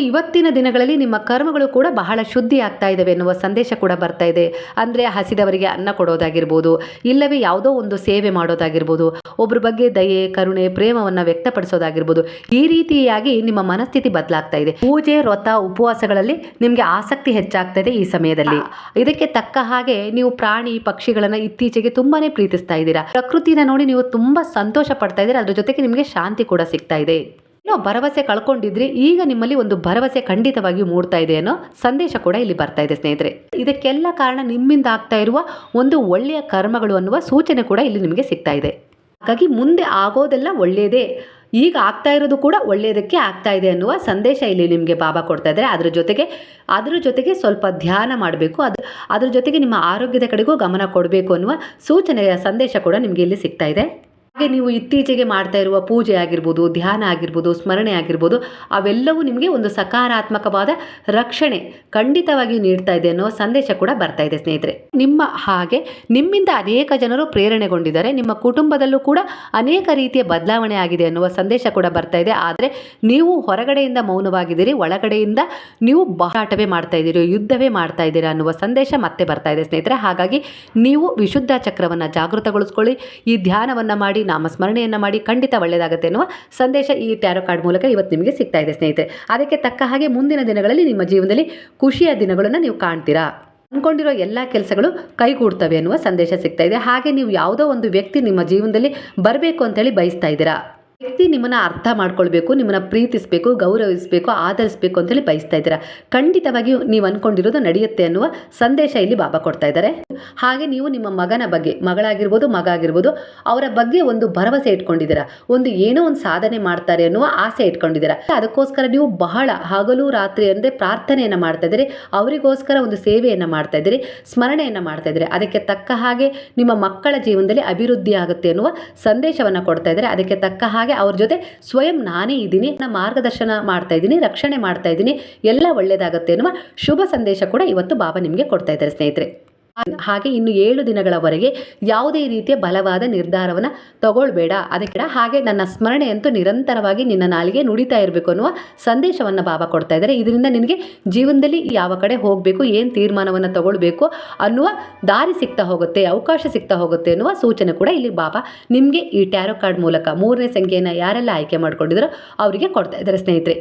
ಇವತ್ತಿನ ದಿನಗಳಲ್ಲಿ ನಿಮ್ಮ ಕರ್ಮಗಳು ಕೂಡ ಬಹಳ ಶುದ್ಧಿ ಆಗ್ತಾ ಇದ್ದಾವೆ ಎನ್ನುವ ಸಂದೇಶ ಕೂಡ ಬರ್ತಾ ಇದೆ. ಅಂದರೆ ಹಸಿದವರಿಗೆ ಅನ್ನ ಕೊಡೋದಾಗಿರ್ಬೋದು, ಇಲ್ಲವೇ ಯಾವುದೋ ಒಂದು ಸೇವೆ ಮಾಡೋದಾಗಿರ್ಬೋದು ಒಬ್ಬರ ಬಗ್ಗೆ ದಯೆ, ಕರುಣೆ, ಪ್ರೇಮವನ್ನು ವ್ಯಕ್ತಪಡಿಸೋದಾಗಿರ್ಬೋದು, ಈ ರೀತಿಯಾಗಿ ನಿಮ್ಮ ಮನಸ್ಥಿತಿ ಬದಲಾಗ್ತಾ ಇದೆ. ಪೂಜೆ, ವ್ರತ, ಉಪವಾಸಗಳಲ್ಲಿ ನಿಮಗೆ ಆಸಕ್ತಿ ಹೆಚ್ಚಾಗ್ತಾ ಇದೆ ಈ ಸಮಯದಲ್ಲಿ. ಇದಕ್ಕೆ ತಕ್ಕ ಹಾಗೆ ನೀವು ಪ್ರಾಣಿ, ಪಕ್ಷಿಗಳನ್ನು ಇತ್ತೀಚೆಗೆ ತುಂಬಾನೇ ಪ್ರೀತಿಸ್ತಾ ಇದ್ದೀರಾ. ಪ್ರಕೃತಿನ ನೋಡಿ ನೀವು ತುಂಬಾ ಸಂತೋಷ ಪಡ್ತಾ ಇದ್ದೀರಾ. ಅದ್ರ ಜೊತೆಗೆ ನಿಮಗೆ ಶಾಂತಿ ಕೂಡ ಸಿಗ್ತಾ ಇದೆ. ಏನೋ ಭರವಸೆ ಕಳ್ಕೊಂಡಿದ್ರಿ ಈಗ ನಿಮ್ಮಲ್ಲಿ ಒಂದು ಭರವಸೆ ಖಂಡಿತವಾಗಿಯೂ ಮೂಡ್ತಾ ಇದೆ ಅನ್ನೋ ಸಂದೇಶ ಕೂಡ ಇಲ್ಲಿ ಬರ್ತಾ ಇದೆ, ಸ್ನೇಹಿತರೆ. ಇದಕ್ಕೆಲ್ಲ ಕಾರಣ ನಿಮ್ಮಿಂದ ಆಗ್ತಾ ಇರುವ ಒಂದು ಒಳ್ಳೆಯ ಕರ್ಮಗಳು ಅನ್ನುವ ಸೂಚನೆ ಕೂಡ ಇಲ್ಲಿ ನಿಮಗೆ ಸಿಗ್ತಾ ಇದೆ. ಹಾಗಾಗಿ ಮುಂದೆ ಆಗೋದೆಲ್ಲ ಒಳ್ಳೆಯದೇ ಈಗ ಆಗ್ತಾ ಇರೋದು ಕೂಡ ಒಳ್ಳೆಯದಕ್ಕೆ ಆಗ್ತಾ ಇದೆ ಅನ್ನುವ ಸಂದೇಶ ಇಲ್ಲಿ ನಿಮಗೆ ಬಾಬಾ ಕೊಡ್ತಾ ಇದ್ದಾರೆ. ಅದ್ರ ಜೊತೆಗೆ, ಅದರ ಜೊತೆಗೆ ಸ್ವಲ್ಪ ಧ್ಯಾನ ಮಾಡಬೇಕು, ಅದು, ಅದ್ರ ಜೊತೆಗೆ ನಿಮ್ಮ ಆರೋಗ್ಯದ ಕಡೆಗೂ ಗಮನ ಕೊಡಬೇಕು ಅನ್ನುವ ಸೂಚನೆಯ ಸಂದೇಶ ಕೂಡ ನಿಮಗೆ ಇಲ್ಲಿ ಸಿಗ್ತಾ ಇದೆ. ಹಾಗೆ ನೀವು ಇತ್ತೀಚೆಗೆ ಮಾಡ್ತಾ ಇರುವ ಪೂಜೆ ಆಗಿರ್ಬೋದು, ಧ್ಯಾನ ಆಗಿರ್ಬೋದು, ಸ್ಮರಣೆ ಆಗಿರ್ಬೋದು, ಅವೆಲ್ಲವೂ ನಿಮಗೆ ಒಂದು ಸಕಾರಾತ್ಮಕವಾದ ರಕ್ಷಣೆ ಖಂಡಿತವಾಗಿಯೂ ನೀಡ್ತಾ ಇದೆ ಅನ್ನೋ ಸಂದೇಶ ಕೂಡ ಬರ್ತಾ ಇದೆ ಸ್ನೇಹಿತರೆ. ನಿಮ್ಮ ಹಾಗೆ ನಿಮ್ಮಿಂದ ಅನೇಕ ಜನರು ಪ್ರೇರಣೆಗೊಂಡಿದ್ದಾರೆ. ನಿಮ್ಮ ಕುಟುಂಬದಲ್ಲೂ ಕೂಡ ಅನೇಕ ರೀತಿಯ ಬದಲಾವಣೆ ಆಗಿದೆ ಅನ್ನುವ ಸಂದೇಶ ಕೂಡ ಬರ್ತಾ ಇದೆ. ಆದರೆ ನೀವು ಹೊರಗಡೆಯಿಂದ ಮೌನವಾಗಿದ್ದೀರಿ, ಒಳಗಡೆಯಿಂದ ನೀವು ಬಹಾಟವೇ ಮಾಡ್ತಾ ಇದ್ದೀರಿ, ಯುದ್ಧವೇ ಮಾಡ್ತಾ ಇದ್ದೀರಾ ಅನ್ನುವ ಸಂದೇಶ ಮತ್ತೆ ಬರ್ತಾ ಇದೆ ಸ್ನೇಹಿತರೆ. ಹಾಗಾಗಿ ನೀವು ವಿಶುದ್ಧ ಚಕ್ರವನ್ನು ಜಾಗೃತಗೊಳಿಸ್ಕೊಳ್ಳಿ, ಈ ಧ್ಯಾನವನ್ನು ಮಾಡಿ ನಾಮಸ್ಮರಣೆಯನ್ನು ಮಾಡಿ ಖಂಡಿತ ಒಳ್ಳೆಯದಾಗುತ್ತೆ ಎನ್ನುವ ಸಂದೇಶ ಈ ಟ್ಯಾರೋ ಕಾರ್ಡ್ ಮೂಲಕ ಇವತ್ತು ನಿಮಗೆ ಸಿಗ್ತಾ ಇದೆ, ಸ್ನೇಹಿತರೆ. ಅದಕ್ಕೆ ತಕ್ಕ ಹಾಗೆ ಮುಂದಿನ ದಿನಗಳಲ್ಲಿ ನಿಮ್ಮ ಜೀವನದಲ್ಲಿ ಖುಷಿಯ ದಿನಗಳನ್ನು ನೀವು ಕಾಣ್ತೀರಾ? ಅಂದ್ಕೊಂಡಿರೋ ಎಲ್ಲ ಕೆಲಸಗಳು ಕೈಗೂಡ್ತವೆ ಅನ್ನುವ ಸಂದೇಶ ಸಿಗ್ತಾ ಇದೆ. ಹಾಗೆ ನೀವು ಯಾವುದೋ ಒಂದು ವ್ಯಕ್ತಿ ನಿಮ್ಮ ಜೀವನದಲ್ಲಿ ಬರಬೇಕು ಅಂತೇಳಿ ಬಯಸ್ತಾ ಇದ್ದೀರಾ? ವ್ಯಕ್ತಿ ನಿಮ್ಮನ್ನು ಅರ್ಥ ಮಾಡ್ಕೊಳ್ಬೇಕು, ನಿಮ್ಮನ್ನು ಪ್ರೀತಿಸಬೇಕು, ಗೌರವಿಸಬೇಕು, ಆಧರಿಸಬೇಕು ಅಂತೇಳಿ ಬಯಸ್ತಾ ಇದ್ದೀರಾ? ಖಂಡಿತವಾಗಿಯೂ ನೀವು ಅಂದ್ಕೊಂಡಿರೋದು ನಡೆಯುತ್ತೆ ಅನ್ನುವ ಸಂದೇಶ ಇಲ್ಲಿ ಬಾಬಾ ಕೊಡ್ತಾ ಇದ್ದಾರೆ. ಹಾಗೆ ನೀವು ನಿಮ್ಮ ಮಗನ ಬಗ್ಗೆ, ಮಗಳಾಗಿರ್ಬೋದು ಮಗ ಆಗಿರ್ಬೋದು ಅವರ ಬಗ್ಗೆ ಒಂದು ಭರವಸೆ ಇಟ್ಕೊಂಡಿದ್ದೀರಾ? ಒಂದು ಏನೋ ಒಂದು ಸಾಧನೆ ಮಾಡ್ತಾರೆ ಅನ್ನುವ ಆಸೆ ಇಟ್ಕೊಂಡಿದ್ದೀರಾ? ಅದಕ್ಕೋಸ್ಕರ ನೀವು ಬಹಳ ಹಗಲು ರಾತ್ರಿ ಅಂದರೆ ಪ್ರಾರ್ಥನೆಯನ್ನು ಮಾಡ್ತಾ ಇದ್ದೀರಿ. ಅವರಿಗೋಸ್ಕರ ಒಂದು ಸೇವೆಯನ್ನು ಮಾಡ್ತಾ ಇದ್ದೀರಿ, ಸ್ಮರಣೆಯನ್ನು ಮಾಡ್ತಾ ಇದ್ದೀರಿ. ಅದಕ್ಕೆ ತಕ್ಕ ಹಾಗೆ ನಿಮ್ಮ ಮಕ್ಕಳ ಜೀವನದಲ್ಲಿ ಅಭಿವೃದ್ಧಿ ಆಗುತ್ತೆ ಅನ್ನುವ ಸಂದೇಶವನ್ನು ಕೊಡ್ತಾ ಇದ್ದಾರೆ. ಅದಕ್ಕೆ ತಕ್ಕ ಹಾಗೆ ಅವ್ರ ಜೊತೆ ಸ್ವಯಂ ನಾನೇ ಇದ್ದೀನಿ, ನನ್ನ ಮಾರ್ಗದರ್ಶನ ಮಾಡ್ತಾ ಇದ್ದೀನಿ, ರಕ್ಷಣೆ ಮಾಡ್ತಾ ಇದ್ದೀನಿ, ಎಲ್ಲ ಒಳ್ಳೆಯದಾಗುತ್ತೆ ಅನ್ನುವ ಶುಭ ಸಂದೇಶ ಕೂಡ ಇವತ್ತು ಬಾಬಾ ನಿಮಗೆ ಕೊಡ್ತಾ ಇದ್ದಾರೆ ಸ್ನೇಹಿತರೆ. ಹಾಗೆ ಇನ್ನು ಏಳು ದಿನಗಳವರೆಗೆ ಯಾವುದೇ ರೀತಿಯ ಬಲವಾದ ನಿರ್ಧಾರವನ್ನು ತಗೊಳ್ಬೇಡ. ಅದಕ್ಕೆ ಹಾಗೆ ನನ್ನ ಸ್ಮರಣೆಯಂತೂ ನಿರಂತರವಾಗಿ ನಿನ್ನ ನಾಲಿಗೆ ನುಡಿತಾ ಇರಬೇಕು ಅನ್ನುವ ಸಂದೇಶವನ್ನು ಬಾಬಾ ಕೊಡ್ತಾ ಇದ್ದಾರೆ. ಇದರಿಂದ ನಿನಗೆ ಜೀವನದಲ್ಲಿ ಯಾವ ಕಡೆ ಹೋಗಬೇಕು, ಏನು ತೀರ್ಮಾನವನ್ನು ತಗೊಳ್ಬೇಕು ಅನ್ನುವ ದಾರಿ ಸಿಗ್ತಾ ಹೋಗುತ್ತೆ, ಅವಕಾಶ ಸಿಗ್ತಾ ಹೋಗುತ್ತೆ ಅನ್ನುವ ಸೂಚನೆ ಕೂಡ ಇಲ್ಲಿ ಬಾಬಾ ನಿಮಗೆ ಈ ಟ್ಯಾರೋ ಕಾರ್ಡ್ ಮೂಲಕ ಮೂರನೇ ಸಂಖ್ಯೆಯನ್ನು ಯಾರೆಲ್ಲ ಆಯ್ಕೆ ಮಾಡ್ಕೊಂಡಿದ್ರೋ ಅವರಿಗೆ ಕೊಡ್ತಾ ಇದ್ದಾರೆ ಸ್ನೇಹಿತರೆ.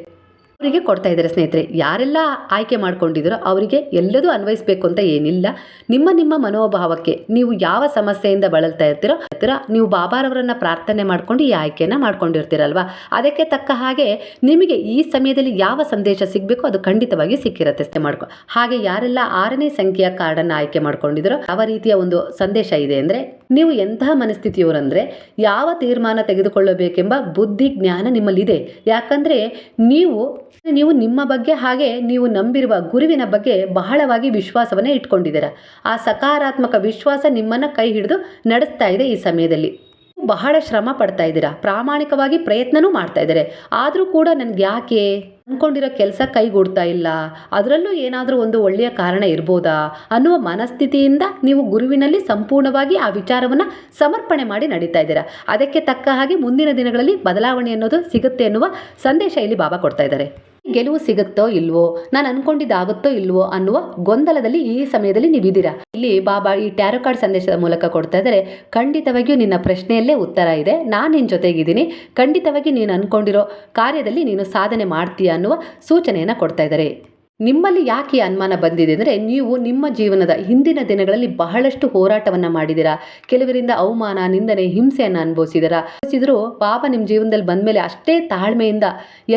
ಅವರಿಗೆ ಕೊಡ್ತಾ ಇದ್ದಾರೆ ಸ್ನೇಹಿತರೆ. ಯಾರೆಲ್ಲ ಆಯ್ಕೆ ಮಾಡ್ಕೊಂಡಿದ್ದೀರೋ ಅವರಿಗೆ ಎಲ್ಲದೂ ಅನ್ವಯಿಸಬೇಕು ಅಂತ ಏನಿಲ್ಲ. ನಿಮ್ಮ ನಿಮ್ಮ ಮನೋಭಾವಕ್ಕೆ ನೀವು ಯಾವ ಸಮಸ್ಯೆಯಿಂದ ಬಳಲ್ತಾ ಇರ್ತೀರೋ ಹತ್ತಿರ ನೀವು ಬಾಬಾರವರನ್ನು ಪ್ರಾರ್ಥನೆ ಮಾಡ್ಕೊಂಡು ಈ ಆಯ್ಕೆಯನ್ನು ಮಾಡ್ಕೊಂಡಿರ್ತೀರಲ್ವಾ? ಅದಕ್ಕೆ ತಕ್ಕ ಹಾಗೆ ನಿಮಗೆ ಈ ಸಮಯದಲ್ಲಿ ಯಾವ ಸಂದೇಶ ಸಿಗಬೇಕು ಅದು ಖಂಡಿತವಾಗಿ ಸಿಕ್ಕಿರತ್ತೆ ಮಾಡ್ಕೊ. ಹಾಗೆ ಯಾರೆಲ್ಲ ಆರನೇ ಸಂಖ್ಯೆಯ ಕಾರ್ಡನ್ನು ಆಯ್ಕೆ ಮಾಡ್ಕೊಂಡಿದ್ರೋ ಯಾವ ರೀತಿಯ ಒಂದು ಸಂದೇಶ ಇದೆ ಅಂದರೆ ನೀವು ಎಂತಹ ಮನಸ್ಥಿತಿಯವರಂದರೆ ಯಾವ ತೀರ್ಮಾನ ತೆಗೆದುಕೊಳ್ಳಬೇಕೆಂಬ ಬುದ್ಧಿ ಜ್ಞಾನ ನಿಮ್ಮಲ್ಲಿದೆ. ಯಾಕಂದರೆ ನೀವು ನೀವು ನಿಮ್ಮ ಬಗ್ಗೆ ಹಾಗೆ ನೀವು ನಂಬಿರುವ ಗುರುವಿನ ಬಗ್ಗೆ ಬಹಳವಾಗಿ ವಿಶ್ವಾಸವನ್ನೇ ಇಟ್ಕೊಂಡಿದ್ದೀರ. ಆ ಸಕಾರಾತ್ಮಕ ವಿಶ್ವಾಸ ನಿಮ್ಮನ್ನು ಕೈ ಹಿಡಿದು ನಡೆಸ್ತಾ ಇದೆ ಈ ಸಮಯದಲ್ಲಿ. ಬಹಳ ಶ್ರಮ ಪಡ್ತಾ ಇದ್ದೀರಾ. ಪ್ರಾಮಾಣಿಕವಾಗಿ ಪ್ರಯತ್ನನೂ ಮಾಡ್ತಾ ಇದ್ದಾರೆ. ಆದರೂ ಕೂಡ ನನಗೆ ಯಾಕೆ? ಅಂದ್ಕೊಂಡಿರೋ ಕೆಲಸ ಕೈಗೂಡ್ತಾ ಇಲ್ಲ. ಅದರಲ್ಲೂ ಏನಾದರೂ ಒಂದು ಒಳ್ಳೆಯ ಕಾರಣ ಇರ್ಬೋದಾ? ಅನ್ನುವ ಮನಸ್ಥಿತಿಯಿಂದ ನೀವು ಗುರುವಿನಲ್ಲಿ ಸಂಪೂರ್ಣವಾಗಿ ಆ ವಿಚಾರವನ್ನು ಸಮರ್ಪಣೆ ಮಾಡಿ ನಡೀತಾ ಇದ್ದೀರಾ? ಅದಕ್ಕೆ ತಕ್ಕ ಹಾಗೆ ಮುಂದಿನ ದಿನಗಳಲ್ಲಿ ಬದಲಾವಣೆ ಅನ್ನೋದು ಸಿಗುತ್ತೆ ಅನ್ನುವ ಸಂದೇಶ ಇಲ್ಲಿ ಬಾಬಾ ಕೊಡ್ತಾ ಇದ್ದಾರೆ. ಗೆಲುವು ಸಿಗುತ್ತೋ ಇಲ್ವೋ, ನಾನು ಅನ್ಕೊಂಡಿದ್ದಾಗುತ್ತೋ ಇಲ್ವೋ ಅನ್ನುವ ಗೊಂದಲದಲ್ಲಿ ಈ ಸಮಯದಲ್ಲಿ ನೀವಿದ್ದೀರಾ. ಇಲ್ಲಿ ಬಾಬಾ ಈ ಟ್ಯಾರೋ ಕಾರ್ಡ್ ಸಂದೇಶದ ಮೂಲಕ ಕೊಡ್ತಾ ಇದ್ದಾರೆ, ಖಂಡಿತವಾಗಿಯೂ ನಿನ್ನ ಪ್ರಶ್ನೆಯಲ್ಲೇ ಉತ್ತರ ಇದೆ, ನಾನು ನಿನ್ನ ಜೊತೆಗಿದ್ದೀನಿ ಖಂಡಿತವಾಗಿ ನೀನು ಅನ್ಕೊಂಡಿರೋ ಕಾರ್ಯದಲ್ಲಿ ನೀನು ಸಾಧನೆ ಮಾಡ್ತೀಯ ಅನ್ನುವ ಸೂಚನೆಯನ್ನು ಕೊಡ್ತಾ ಇದ್ದಾರೆ. ನಿಮ್ಮಲ್ಲಿ ಯಾಕೆ ಅನುಮಾನ ಬಂದಿದೆ ಅಂದರೆ ನೀವು ನಿಮ್ಮ ಜೀವನದ ಹಿಂದಿನ ದಿನಗಳಲ್ಲಿ ಬಹಳಷ್ಟು ಹೋರಾಟವನ್ನು ಮಾಡಿದ್ದೀರಾ? ಕೆಲವರಿಂದ ಅವಮಾನ, ನಿಂದನೆ, ಹಿಂಸೆಯನ್ನು ಅನುಭವಿಸಿದಿರಾ ಅನುಭವಿಸಿದ್ರು ಬಾಬಾ ನಿಮ್ಮ ಜೀವನದಲ್ಲಿ ಬಂದಮೇಲೆ ಅಷ್ಟೇ ತಾಳ್ಮೆಯಿಂದ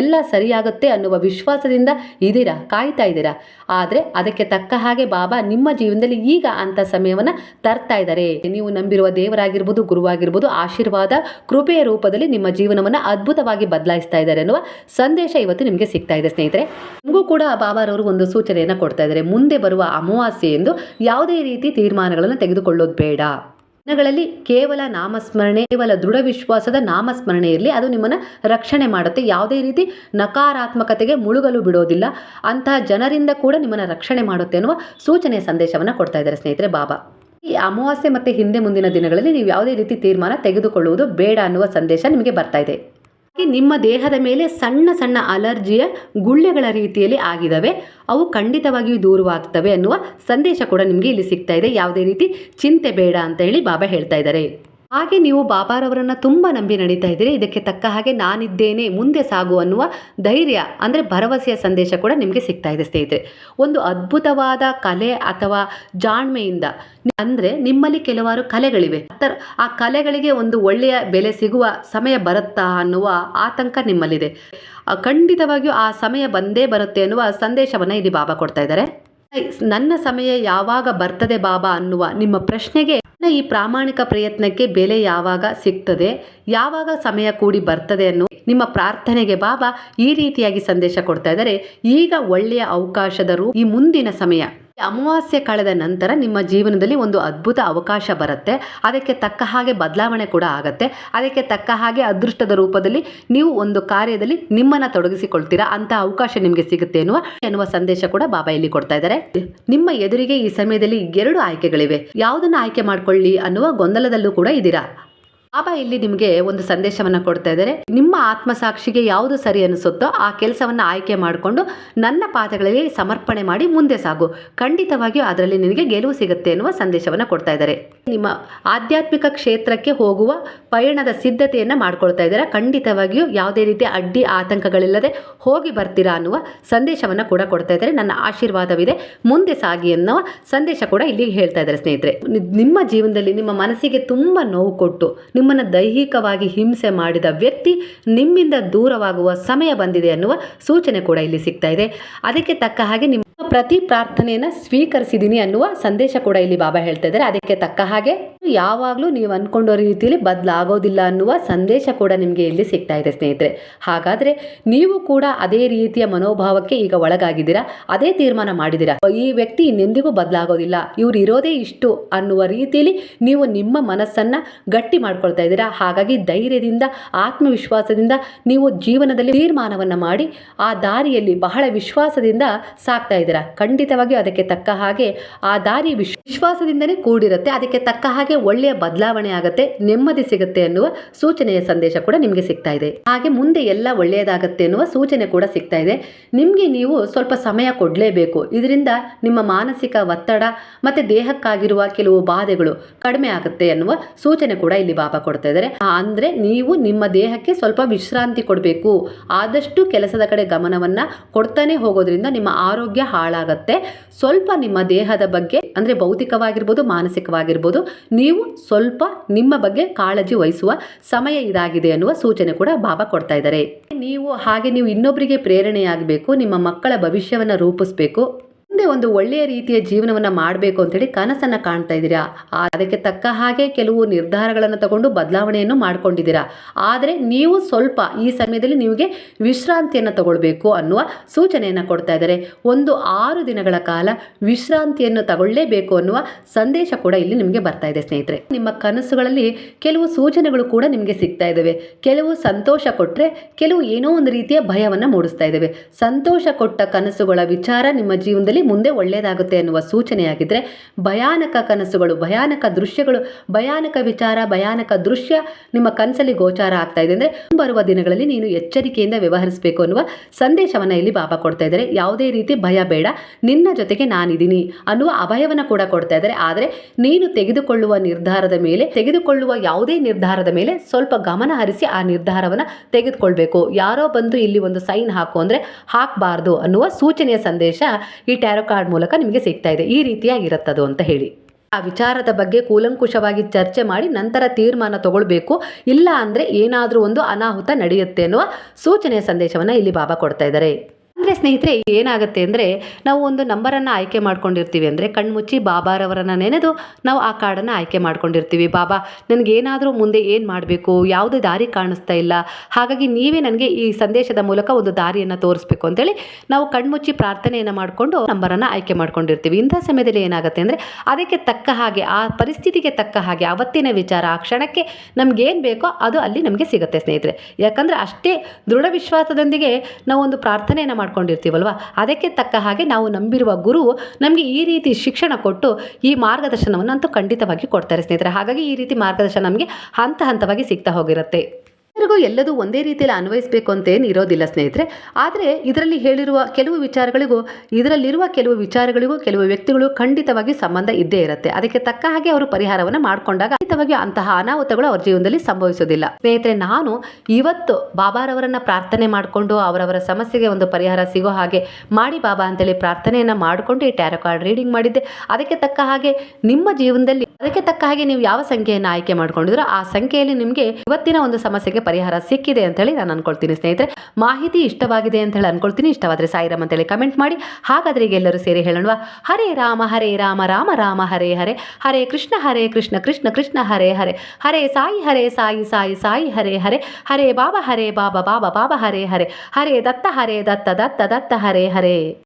ಎಲ್ಲ ಸರಿಯಾಗುತ್ತೆ ಅನ್ನುವ ವಿಶ್ವಾಸದಿಂದ ಇದ್ದೀರಾ? ಕಾಯ್ತಾ ಇದ್ದೀರಾ? ಆದರೆ ಅದಕ್ಕೆ ತಕ್ಕ ಹಾಗೆ ಬಾಬಾ ನಿಮ್ಮ ಜೀವನದಲ್ಲಿ ಈಗ ಅಂಥ ಸಮಯವನ್ನು ತರ್ತಾ ಇದ್ದಾರೆ. ನೀವು ನಂಬಿರುವ ದೇವರಾಗಿರ್ಬೋದು, ಗುರುವಾಗಿರ್ಬೋದು, ಆಶೀರ್ವಾದ, ಕೃಪೆಯ ರೂಪದಲ್ಲಿ ನಿಮ್ಮ ಜೀವನವನ್ನು ಅದ್ಭುತವಾಗಿ ಬದಲಾಯಿಸ್ತಾ ಇದ್ದಾರೆ ಅನ್ನುವ ಸಂದೇಶ ಇವತ್ತು ನಿಮಗೆ ಸಿಗ್ತಾ ಇದೆ ಸ್ನೇಹಿತರೆ. ನಿಮಗೂ ಕೂಡ ಬಾಬಾರವರು ಒಂದು ಸೂಚನೆಯನ್ನು ಕೊಡ್ತಾ ಇದ್ದಾರೆ. ಮುಂದೆ ಬರುವ ಅಮಾವಾಸ್ಯೆ ಎಂದು ಯಾವುದೇ ರೀತಿ ತೀರ್ಮಾನಗಳನ್ನು ತೆಗೆದುಕೊಳ್ಳೋದು ಬೇಡ. ದಿನಗಳಲ್ಲಿ ಕೇವಲ ನಾಮಸ್ಮರಣೆ, ಕೇವಲ ದೃಢ ವಿಶ್ವಾಸದ ನಾಮಸ್ಮರಣೆ ಇರಲಿ. ಅದು ನಿಮ್ಮನ್ನು ರಕ್ಷಣೆ ಮಾಡುತ್ತೆ. ಯಾವುದೇ ರೀತಿ ನಕಾರಾತ್ಮಕತೆಗೆ ಮುಳುಗಲು ಬಿಡೋದಿಲ್ಲ. ಅಂತಹ ಜನರಿಂದ ಕೂಡ ನಿಮ್ಮನ್ನು ರಕ್ಷಣೆ ಮಾಡುತ್ತೆ ಅನ್ನುವ ಸೂಚನೆಯ ಸಂದೇಶವನ್ನು ಕೊಡ್ತಾ ಇದ್ದಾರೆ ಸ್ನೇಹಿತರೆ ಬಾಬಾ. ಈ ಅಮಾವಾಸ್ಯೆ ಮತ್ತು ಹಿಂದೆ ಮುಂದಿನ ದಿನಗಳಲ್ಲಿ ನೀವು ಯಾವುದೇ ರೀತಿ ತೀರ್ಮಾನ ತೆಗೆದುಕೊಳ್ಳುವುದು ಬೇಡ ಅನ್ನುವ ಸಂದೇಶ ನಿಮಗೆ ಬರ್ತಾ ಇದೆ. ನಿಮ್ಮ ದೇಹದ ಮೇಲೆ ಸಣ್ಣ ಸಣ್ಣ ಅಲರ್ಜಿಯ ಗುಳ್ಳೆಗಳ ರೀತಿಯಲ್ಲಿ ಆಗಿದವೆ. ಅವು ಖಂಡಿತವಾಗಿಯೂ ದೂರವಾಗ್ತವೆ ಅನ್ನುವ ಸಂದೇಶ ಕೂಡ ನಿಮಗೆ ಇಲ್ಲಿ ಸಿಗ್ತಾ ಇದೆ. ಯಾವುದೇ ರೀತಿ ಚಿಂತೆ ಬೇಡ ಅಂತ ಹೇಳಿ ಬಾಬಾ ಹೇಳ್ತಾ ಇದ್ದಾರೆ. ಹಾಗೆ ನೀವು ಬಾಬಾರವರನ್ನ ತುಂಬ ನಂಬಿ ನಡೀತಾ ಇದ್ದೀರಿ. ಇದಕ್ಕೆ ತಕ್ಕ ಹಾಗೆ ನಾನಿದ್ದೇನೆ, ಮುಂದೆ ಸಾಗು ಅನ್ನುವ ಧೈರ್ಯ, ಅಂದರೆ ಭರವಸೆಯ ಸಂದೇಶ ಕೂಡ ನಿಮಗೆ ಸಿಗ್ತಾ ಇದೆ ಸ್ನೇಹಿತರೆ. ಒಂದು ಅದ್ಭುತವಾದ ಕಲೆ ಅಥವಾ ಜಾಣ್ಮೆಯಿಂದ ಅಂದರೆ ನಿಮ್ಮಲ್ಲಿ ಕೆಲವಾರು ಕಲೆಗಳಿವೆ. ಆ ಕಲೆಗಳಿಗೆ ಒಂದು ಒಳ್ಳೆಯ ಬೆಲೆ ಸಿಗುವ ಸಮಯ ಬರುತ್ತಾ ಅನ್ನುವ ಆತಂಕ ನಿಮ್ಮಲ್ಲಿದೆ. ಖಂಡಿತವಾಗಿಯೂ ಆ ಸಮಯ ಬಂದೇ ಬರುತ್ತೆ ಅನ್ನುವ ಸಂದೇಶವನ್ನು ಇಲ್ಲಿ ಬಾಬಾ ಕೊಡ್ತಾ ಇದ್ದಾರೆ. ನನ್ನ ಸಮಯ ಯಾವಾಗ ಬರ್ತದೆ ಬಾಬಾ ಅನ್ನುವ ನಿಮ್ಮ ಪ್ರಶ್ನೆಗೆ ಈ ಪ್ರಾಮಾಣಿಕ ಪ್ರಯತ್ನಕ್ಕೆ ಬೆಲೆ ಯಾವಾಗ ಸಿಗ್ತದೆ, ಯಾವಾಗ ಸಮಯ ಕೂಡಿ ಬರ್ತದೆ ಅನ್ನು ನಿಮ್ಮ ಪ್ರಾರ್ಥನೆಗೆ ಬಾಬಾ ಈ ರೀತಿಯಾಗಿ ಸಂದೇಶ ಕೊಡ್ತಾ ಇದ್ದಾರೆ. ಈಗ ಒಳ್ಳೆಯ ಅವಕಾಶದ ರೂ, ಈ ಮುಂದಿನ ಸಮಯ. ಅಮಾವಾಸ್ಯೆ ಕಳೆದ ನಂತರ ನಿಮ್ಮ ಜೀವನದಲ್ಲಿ ಒಂದು ಅದ್ಭುತ ಅವಕಾಶ ಬರುತ್ತೆ. ಅದಕ್ಕೆ ತಕ್ಕ ಹಾಗೆ ಬದಲಾವಣೆ ಕೂಡ ಆಗುತ್ತೆ. ಅದಕ್ಕೆ ತಕ್ಕ ಹಾಗೆ ಅದೃಷ್ಟದ ರೂಪದಲ್ಲಿ ನೀವು ಒಂದು ಕಾರ್ಯದಲ್ಲಿ ನಿಮ್ಮನ್ನ ತೊಡಗಿಸಿಕೊಳ್ತೀರಾ ಅಂತ ಅವಕಾಶ ನಿಮಗೆ ಸಿಗುತ್ತೆ ಎನ್ನುವ ಎನ್ನುವ ಸಂದೇಶ ಕೂಡ ಬಾಬಾ ಇಲ್ಲಿ ಕೊಡ್ತಾ ಇದ್ದಾರೆ. ನಿಮ್ಮ ಎದುರಿಗೆ ಈ ಸಮಯದಲ್ಲಿ ಎರಡು ಆಯ್ಕೆಗಳಿವೆ. ಯಾವುದನ್ನ ಆಯ್ಕೆ ಮಾಡಿಕೊಳ್ಳಿ ಅನ್ನುವ ಗೊಂದಲದಲ್ಲೂ ಕೂಡ ಇದ್ದೀರಾ? ಬಾಬಾ ಇಲ್ಲಿ ನಿಮಗೆ ಒಂದು ಸಂದೇಶವನ್ನು ಕೊಡ್ತಾ ಇದ್ದಾರೆ. ನಿಮ್ಮ ಆತ್ಮಸಾಕ್ಷಿಗೆ ಯಾವುದು ಸರಿ ಅನಿಸುತ್ತೋ ಆ ಕೆಲಸವನ್ನು ಆಯ್ಕೆ ಮಾಡಿಕೊಂಡು ನನ್ನ ಪಾದಗಳಲ್ಲಿ ಸಮರ್ಪಣೆ ಮಾಡಿ ಮುಂದೆ ಸಾಗು. ಖಂಡಿತವಾಗಿಯೂ ಅದರಲ್ಲಿ ನಿನಗೆ ಗೆಲುವು ಸಿಗುತ್ತೆ ಎನ್ನುವ ಸಂದೇಶವನ್ನು ಕೊಡ್ತಾ ಇದ್ದಾರೆ. ನಿಮ್ಮ ಆಧ್ಯಾತ್ಮಿಕ ಕ್ಷೇತ್ರಕ್ಕೆ ಹೋಗುವ ಪಯಣದ ಸಿದ್ಧತೆಯನ್ನು ಮಾಡ್ಕೊಳ್ತಾ ಇದ್ದಾರೆ. ಖಂಡಿತವಾಗಿಯೂ ಯಾವುದೇ ರೀತಿಯ ಅಡ್ಡಿ ಆತಂಕಗಳಿಲ್ಲದೆ ಹೋಗಿ ಬರ್ತೀರಾ ಅನ್ನುವ ಸಂದೇಶವನ್ನು ಕೂಡ ಕೊಡ್ತಾ ಇದ್ದಾರೆ. ನನ್ನ ಆಶೀರ್ವಾದವಿದೆ. ಮುಂದೆ ಸಾಗಿ ಅನ್ನುವ ಸಂದೇಶ ಕೂಡ ಇಲ್ಲಿ ಹೇಳ್ತಾ ಇದ್ದಾರೆ ಸ್ನೇಹಿತರೆ. ನಿಮ್ಮ ಜೀವನದಲ್ಲಿ ನಿಮ್ಮ ಮನಸ್ಸಿಗೆ ತುಂಬ ನೋವು ಕೊಟ್ಟು ನಿಮ್ಮನ್ನು ದೈಹಿಕವಾಗಿ ಹಿಂಸೆ ಮಾಡಿದ ವ್ಯಕ್ತಿ ನಿಮ್ಮಿಂದ ದೂರವಾಗುವ ಸಮಯ ಬಂದಿದೆ ಅನ್ನುವ ಸೂಚನೆ ಕೂಡ ಇಲ್ಲಿ ಸಿಗ್ತಾ ಇದೆ. ಅದಕ್ಕೆ ತಕ್ಕ ಹಾಗೆ ನಿಮ್ಮ ಪ್ರತಿ ಪ್ರಾರ್ಥನೆಯನ್ನ ಸ್ವೀಕರಿಸಿದ್ದೀನಿ ಅನ್ನುವ ಸಂದೇಶ ಕೂಡ ಇಲ್ಲಿ ಬಾಬಾ ಹೇಳ್ತಾ ಇದ್ದಾರೆ. ಅದಕ್ಕೆ ತಕ್ಕ ಹಾಗೆ ಯಾವಾಗಲೂ ನೀವು ಅನ್ಕೊಂಡೋ ರೀತಿಯಲ್ಲಿ ಬದಲಾಗೋದಿಲ್ಲ ಅನ್ನುವ ಸಂದೇಶ ಕೂಡ ನಿಮಗೆ ಇಲ್ಲಿ ಸಿಗ್ತಾ ಇದೆ ಸ್ನೇಹಿತರೆ. ಹಾಗಾದ್ರೆ ನೀವು ಕೂಡ ಅದೇ ರೀತಿಯ ಮನೋಭಾವಕ್ಕೆ ಈಗ ಒಳಗಾಗಿದ್ದೀರಾ? ಅದೇ ತೀರ್ಮಾನ ಮಾಡಿದ್ದೀರಾ? ಈ ವ್ಯಕ್ತಿ ಇನ್ನೆಂದಿಗೂ ಬದಲಾಗೋದಿಲ್ಲ. ಇವ್ರು ಇರೋದೇ ಇಷ್ಟು ಅನ್ನುವ ರೀತಿಯಲ್ಲಿ ನೀವು ನಿಮ್ಮ ಮನಸ್ಸನ್ನ ಗಟ್ಟಿ ಮಾಡ್ಕೊಳ್ತಾ ಇದ್ದೀರಾ? ಹಾಗಾಗಿ ಧೈರ್ಯದಿಂದ, ಆತ್ಮವಿಶ್ವಾಸದಿಂದ ನೀವು ಜೀವನದಲ್ಲಿ ತೀರ್ಮಾನವನ್ನು ಮಾಡಿ ಆ ದಾರಿಯಲ್ಲಿ ಬಹಳ ವಿಶ್ವಾಸದಿಂದ ಸಾಕ್ತಾ ಇದ್ದೀರಾ? ಖಂಡಿತವಾಗಿಯೂ ಅದಕ್ಕೆ ತಕ್ಕ ಹಾಗೆ ಆ ದಾರಿ ವಿಶ್ ವಿಶ್ವಾಸದಿಂದನೇ ಕೂಡಿರುತ್ತೆ. ಅದಕ್ಕೆ ತಕ್ಕ ಹಾಗೆ ಒಳ್ಳೆಯ ಬದಲಾವಣೆ ಆಗುತ್ತೆ, ನೆಮ್ಮದಿ ಸಿಗುತ್ತೆ ಅನ್ನುವ ಸೂಚನೆಯ ಸಂದೇಶ ಕೂಡ ನಿಮಗೆ ಸಿಗ್ತಾ ಇದೆ. ಹಾಗೆ ಮುಂದೆ ಎಲ್ಲ ಒಳ್ಳೆಯದಾಗತ್ತೆ ಅನ್ನುವ ಸೂಚನೆ ಕೂಡ ಸಿಗ್ತಾ ಇದೆ. ನಿಮಗೆ ನೀವು ಸ್ವಲ್ಪ ಸಮಯ ಕೊಡಲೇಬೇಕು. ಇದರಿಂದ ನಿಮ್ಮ ಮಾನಸಿಕ ಒತ್ತಡ ಮತ್ತೆ ದೇಹಕ್ಕಾಗಿರುವ ಕೆಲವು ಬಾಧೆಗಳು ಕಡಿಮೆ ಆಗುತ್ತೆ ಅನ್ನುವ ಸೂಚನೆ ಕೂಡ ಇಲ್ಲಿ ಬಾಬಾ ಕೊಡ್ತಾ ಇದ್ದಾರೆ. ಅಂದ್ರೆ ನೀವು ನಿಮ್ಮ ದೇಹಕ್ಕೆ ಸ್ವಲ್ಪ ವಿಶ್ರಾಂತಿ ಕೊಡಬೇಕು. ಆದಷ್ಟು ಕೆಲಸದ ಕಡೆ ಗಮನವನ್ನ ಕೊಡ್ತಾನೆ ಹೋಗೋದ್ರಿಂದ ನಿಮ್ಮ ಆರೋಗ್ಯ ಹಾಳಾಗತ್ತೆ ಸ್ವಲ್ಪ ನಿಮ್ಮ ದೇಹದ ಬಗ್ಗೆ, ಅಂದ್ರೆ ಭೌತಿಕವಾಗಿರ್ಬೋದು, ಮಾನಸಿಕವಾಗಿರ್ಬೋದು, ನೀವು ಸ್ವಲ್ಪ ನಿಮ್ಮ ಬಗ್ಗೆ ಕಾಳಜಿ ವಹಿಸುವ ಸಮಯ ಇದಾಗಿದೆ ಅನ್ನುವ ಸೂಚನೆ ಕೂಡ ಬಾಬಾ ಕೊಡ್ತಾ ಇದ್ದಾರೆ. ನೀವು ಹಾಗೆ ನೀವು ಇನ್ನೊಬ್ಬರಿಗೆ ಪ್ರೇರಣೆಯಾಗಬೇಕು, ನಿಮ್ಮ ಮಕ್ಕಳ ಭವಿಷ್ಯವನ್ನ ರೂಪಿಸಬೇಕು. ಮುಂದೆ ಒಂದು ಒಳ್ಳೆಯ ರೀತಿಯ ಜೀವನವನ್ನು ಮಾಡಬೇಕು ಅಂತೇಳಿ ಕನಸನ್ನು ಕಾಣ್ತಾ ಇದ್ದೀರಾ? ಅದಕ್ಕೆ ತಕ್ಕ ಹಾಗೆ ಕೆಲವು ನಿರ್ಧಾರಗಳನ್ನು ತಗೊಂಡು ಬದಲಾವಣೆಯನ್ನು ಮಾಡ್ಕೊಂಡಿದ್ದೀರಾ? ಆದರೆ ನೀವು ಸ್ವಲ್ಪ ಈ ಸಮಯದಲ್ಲಿ ನಿಮಗೆ ವಿಶ್ರಾಂತಿಯನ್ನು ತಗೊಳ್ಬೇಕು ಅನ್ನುವ ಸೂಚನೆಯನ್ನು ಕೊಡ್ತಾ ಇದ್ದಾರೆ. ಒಂದು ಆರು ದಿನಗಳ ಕಾಲ ವಿಶ್ರಾಂತಿಯನ್ನು ತಗೊಳ್ಳೇಬೇಕು ಅನ್ನುವ ಸಂದೇಶ ಕೂಡ ಇಲ್ಲಿ ನಿಮಗೆ ಬರ್ತಾ ಇದೆ ಸ್ನೇಹಿತರೆ. ನಿಮ್ಮ ಕನಸುಗಳಲ್ಲಿ ಕೆಲವು ಸೂಚನೆಗಳು ಕೂಡ ನಿಮಗೆ ಸಿಗ್ತಾ ಇದ್ದಾವೆ. ಕೆಲವು ಸಂತೋಷ ಕೊಟ್ಟರೆ ಕೆಲವು ಏನೋ ಒಂದು ರೀತಿಯ ಭಯವನ್ನು ಮೂಡಿಸ್ತಾ ಇದ್ದಾವೆ. ಸಂತೋಷ ಕೊಟ್ಟ ಕನಸುಗಳ ವಿಚಾರ ನಿಮ್ಮ ಜೀವನದಲ್ಲಿ ಮುಂದೆ ಒಳ್ಳೆಯದಾಗುತ್ತೆ ಅನ್ನುವ ಸೂಚನೆಯಾಗಿದ್ದರೆ ಭಯಾನಕ ಕನಸುಗಳು, ಭಯಾನಕ ದೃಶ್ಯಗಳು, ಭಯಾನಕ ವಿಚಾರ, ಭಯಾನಕ ದೃಶ್ಯ ನಿಮ್ಮ ಕನಸಲ್ಲಿ ಗೋಚಾರ ಆಗ್ತಾ ಇದೆ ಅಂದರೆ ಬರುವ ದಿನಗಳಲ್ಲಿ ನೀನು ಎಚ್ಚರಿಕೆಯಿಂದ ವ್ಯವಹರಿಸಬೇಕು ಅನ್ನುವ ಸಂದೇಶವನ್ನು ಇಲ್ಲಿ ಬಾಬಾ ಕೊಡ್ತಾ ಇದ್ದಾರೆ. ಯಾವುದೇ ರೀತಿ ಭಯ ಬೇಡ, ನಿನ್ನ ಜೊತೆಗೆ ನಾನಿದ್ದೀನಿ ಅನ್ನುವ ಅಭಯವನ್ನು ಕೂಡ ಕೊಡ್ತಾ ಇದ್ದಾರೆ. ಆದರೆ ನೀನು ತೆಗೆದುಕೊಳ್ಳುವ ನಿರ್ಧಾರದ ಮೇಲೆ, ತೆಗೆದುಕೊಳ್ಳುವ ಯಾವುದೇ ನಿರ್ಧಾರದ ಮೇಲೆ ಸ್ವಲ್ಪ ಗಮನ ಹರಿಸಿ ಆ ನಿರ್ಧಾರವನ್ನು ತೆಗೆದುಕೊಳ್ಬೇಕು. ಯಾರೋ ಬಂದು ಇಲ್ಲಿ ಒಂದು ಸೈನ್ ಹಾಕು ಅಂದರೆ ಹಾಕಬಾರ್ದು ಅನ್ನುವ ಸೂಚನೆಯ ಸಂದೇಶ ಈ ಕಾರ್ಡ್ ಮೂಲಕ ನಿಮಗೆ ಸಿಗ್ತಾ ಇದೆ. ಈ ರೀತಿಯಾಗಿರುತ್ತದು ಅಂತ ಹೇಳಿ. ಆ ವಿಚಾರದ ಬಗ್ಗೆ ಕೂಲಂಕುಷವಾಗಿ ಚರ್ಚೆ ಮಾಡಿ ನಂತರ ತೀರ್ಮಾನ ತಗೊಳ್ಬೇಕು. ಇಲ್ಲ ಅಂದರೆ ಏನಾದರೂ ಒಂದು ಅನಾಹುತ ನಡೆಯುತ್ತೆ ಅನ್ನುವ ಸೂಚನೆಯ ಸಂದೇಶವನ್ನು ಇಲ್ಲಿ ಬಾಬಾ ಕೊಡ್ತಾ ಇದ್ದಾರೆ. ಅಂದರೆ ಸ್ನೇಹಿತರೆ, ಏನಾಗುತ್ತೆ ಅಂದರೆ ನಾವು ಒಂದು ನಂಬರನ್ನು ಆಯ್ಕೆ ಮಾಡ್ಕೊಂಡಿರ್ತೀವಿ ಅಂದರೆ ಕಣ್ಮುಚ್ಚಿ ಬಾಬಾರವರನ್ನು ನೆನೆದು ನಾವು ಆ ಕಾರ್ಡನ್ನು ಆಯ್ಕೆ ಮಾಡ್ಕೊಂಡಿರ್ತೀವಿ. ಬಾಬಾ, ನನಗೇನಾದರೂ ಮುಂದೆ ಏನು ಮಾಡಬೇಕು? ಯಾವುದೇ ದಾರಿ ಕಾಣಿಸ್ತಾ ಇಲ್ಲ. ಹಾಗಾಗಿ ನೀವೇ ನನಗೆ ಈ ಸಂದೇಶದ ಮೂಲಕ ಒಂದು ದಾರಿಯನ್ನು ತೋರಿಸ್ಬೇಕು. ಅಂತೇಳಿ ನಾವು ಕಣ್ಮುಚ್ಚಿ ಪ್ರಾರ್ಥನೆಯನ್ನು ಮಾಡಿಕೊಂಡು ನಂಬರನ್ನು ಆಯ್ಕೆ ಮಾಡ್ಕೊಂಡಿರ್ತೀವಿ. ಇಂಥ ಸಮಯದಲ್ಲಿ ಏನಾಗುತ್ತೆ ಅಂದರೆ ಅದಕ್ಕೆ ತಕ್ಕ ಹಾಗೆ, ಆ ಪರಿಸ್ಥಿತಿಗೆ ತಕ್ಕ ಹಾಗೆ ಅವತ್ತಿನ ವಿಚಾರ, ಆ ಕ್ಷಣಕ್ಕೆ ನಮಗೇನು ಬೇಕೋ ಅದು ಅಲ್ಲಿ ನಮಗೆ ಸಿಗುತ್ತೆ ಸ್ನೇಹಿತರೆ. ಯಾಕಂದರೆ ಅಷ್ಟೇ ದೃಢ ವಿಶ್ವಾಸದೊಂದಿಗೆ ನಾವು ಒಂದು ಪ್ರಾರ್ಥನೆಯನ್ನು ಮಾಡ್ಕೊಂಡಿರ್ತೀವಲ್ವ? ಅದಕ್ಕೆ ತಕ್ಕ ಹಾಗೆ ನಾವು ನಂಬಿರುವ ಗುರು ನಮಗೆ ಈ ರೀತಿ ಶಿಕ್ಷಣ ಕೊಟ್ಟು ಈ ಮಾರ್ಗದರ್ಶನವನ್ನು ಅಂತೂ ಖಂಡಿತವಾಗಿ ಕೊಡ್ತಾರೆ ಸ್ನೇಹಿತರೆ. ಹಾಗಾಗಿ ಈ ರೀತಿ ಮಾರ್ಗದರ್ಶನ ನಮಗೆ ಹಂತ ಹಂತವಾಗಿ ಸಿಗ್ತಾ ಹೋಗಿರುತ್ತೆ. ಎಲ್ಲರಿಗೂ ಎಲ್ಲದೂ ಒಂದೇ ರೀತಿಯಲ್ಲಿ ಅನ್ವಯಿಸಬೇಕು ಅಂತೇನು ಇರೋದಿಲ್ಲ ಸ್ನೇಹಿತರೆ. ಆದರೆ ಇದರಲ್ಲಿ ಹೇಳಿರುವ ಕೆಲವು ವಿಚಾರಗಳಿಗೂ, ಇದರಲ್ಲಿರುವ ಕೆಲವು ವಿಚಾರಗಳಿಗೂ, ಕೆಲವು ವ್ಯಕ್ತಿಗಳು ಖಂಡಿತವಾಗಿ ಸಂಬಂಧ ಇದ್ದೇ ಇರುತ್ತೆ. ಅದಕ್ಕೆ ತಕ್ಕ ಹಾಗೆ ಅವರು ಪರಿಹಾರವನ್ನು ಮಾಡಿಕೊಂಡಾಗ ಖಂಡಿತವಾಗಿ ಅಂತಹ ಅನಾಹುತಗಳು ಅವ್ರ ಜೀವನದಲ್ಲಿ ಸಂಭವಿಸೋದಿಲ್ಲ. ಸ್ನೇಹಿತರೆ, ನಾನು ಇವತ್ತು ಬಾಬಾರವರನ್ನ ಪ್ರಾರ್ಥನೆ ಮಾಡಿಕೊಂಡು ಅವರವರ ಸಮಸ್ಯೆಗೆ ಒಂದು ಪರಿಹಾರ ಸಿಗೋ ಹಾಗೆ ಮಾಡಿ ಬಾಬಾ ಅಂತೇಳಿ ಪ್ರಾರ್ಥನೆಯನ್ನು ಮಾಡಿಕೊಂಡು ಈ ಟ್ಯಾರೋ ಕಾರ್ಡ್ ರೀಡಿಂಗ್ ಮಾಡಿದ್ದೆ. ಅದಕ್ಕೆ ತಕ್ಕ ಹಾಗೆ ನಿಮ್ಮ ಜೀವನದಲ್ಲಿ, ಅದಕ್ಕೆ ತಕ್ಕ ಹಾಗೆ ನೀವು ಯಾವ ಸಂಖ್ಯೆಯನ್ನು ಆಯ್ಕೆ ಮಾಡ್ಕೊಂಡಿದ್ರೋ ಆ ಸಂಖ್ಯೆಯಲ್ಲಿ ನಿಮಗೆ ಇವತ್ತಿನ ಒಂದು ಸಮಸ್ಯೆಗೆ ಪರಿಹಾರ ಸಿಕ್ಕಿದೆ ಅಂತೇಳಿ ನಾನು ಅನ್ಕೊಳ್ತೀನಿ ಸ್ನೇಹಿತರೆ. ಮಾಹಿತಿ ಇಷ್ಟವಾಗಿದೆ ಅಂತ ಹೇಳಿ ಅನ್ಕೊಳ್ತೀನಿ. ಇಷ್ಟವಾದರೆ ಸಾಯಿರಾಮ್ ಅಂತೇಳಿ ಕಮೆಂಟ್ ಮಾಡಿ. ಹಾಗಾದ್ರೆ ಈಗ ಎಲ್ಲರೂ ಸೇರಿ ಹೇಳೋಣ ಹರೇ ರಾಮ ಹರೇ ರಾಮ ರಾಮ ರಾಮ, ಹರೇ ಹರೇ. ಹರೇ ಕೃಷ್ಣ ಹರೇ ಕೃಷ್ಣ ಕೃಷ್ಣ ಕೃಷ್ಣ, ಹರೇ ಹರೇ. ಹರೇ ಸಾಯಿ ಹರೇ ಸಾಯಿ ಸಾಯಿ ಸಾಯಿ, ಹರೇ ಹರೇ. ಹರೇ ಬಾಬಾ ಹರೇ ಬಾಬಾ ಬಾಬಾ ಬಾಬಾ, ಹರೇ ಹರೇ. ಹರೇ ದತ್ತ ಹರೇ ದತ್ತ ದತ್ತ ದತ್ತ, ಹರೇ ಹರೇ.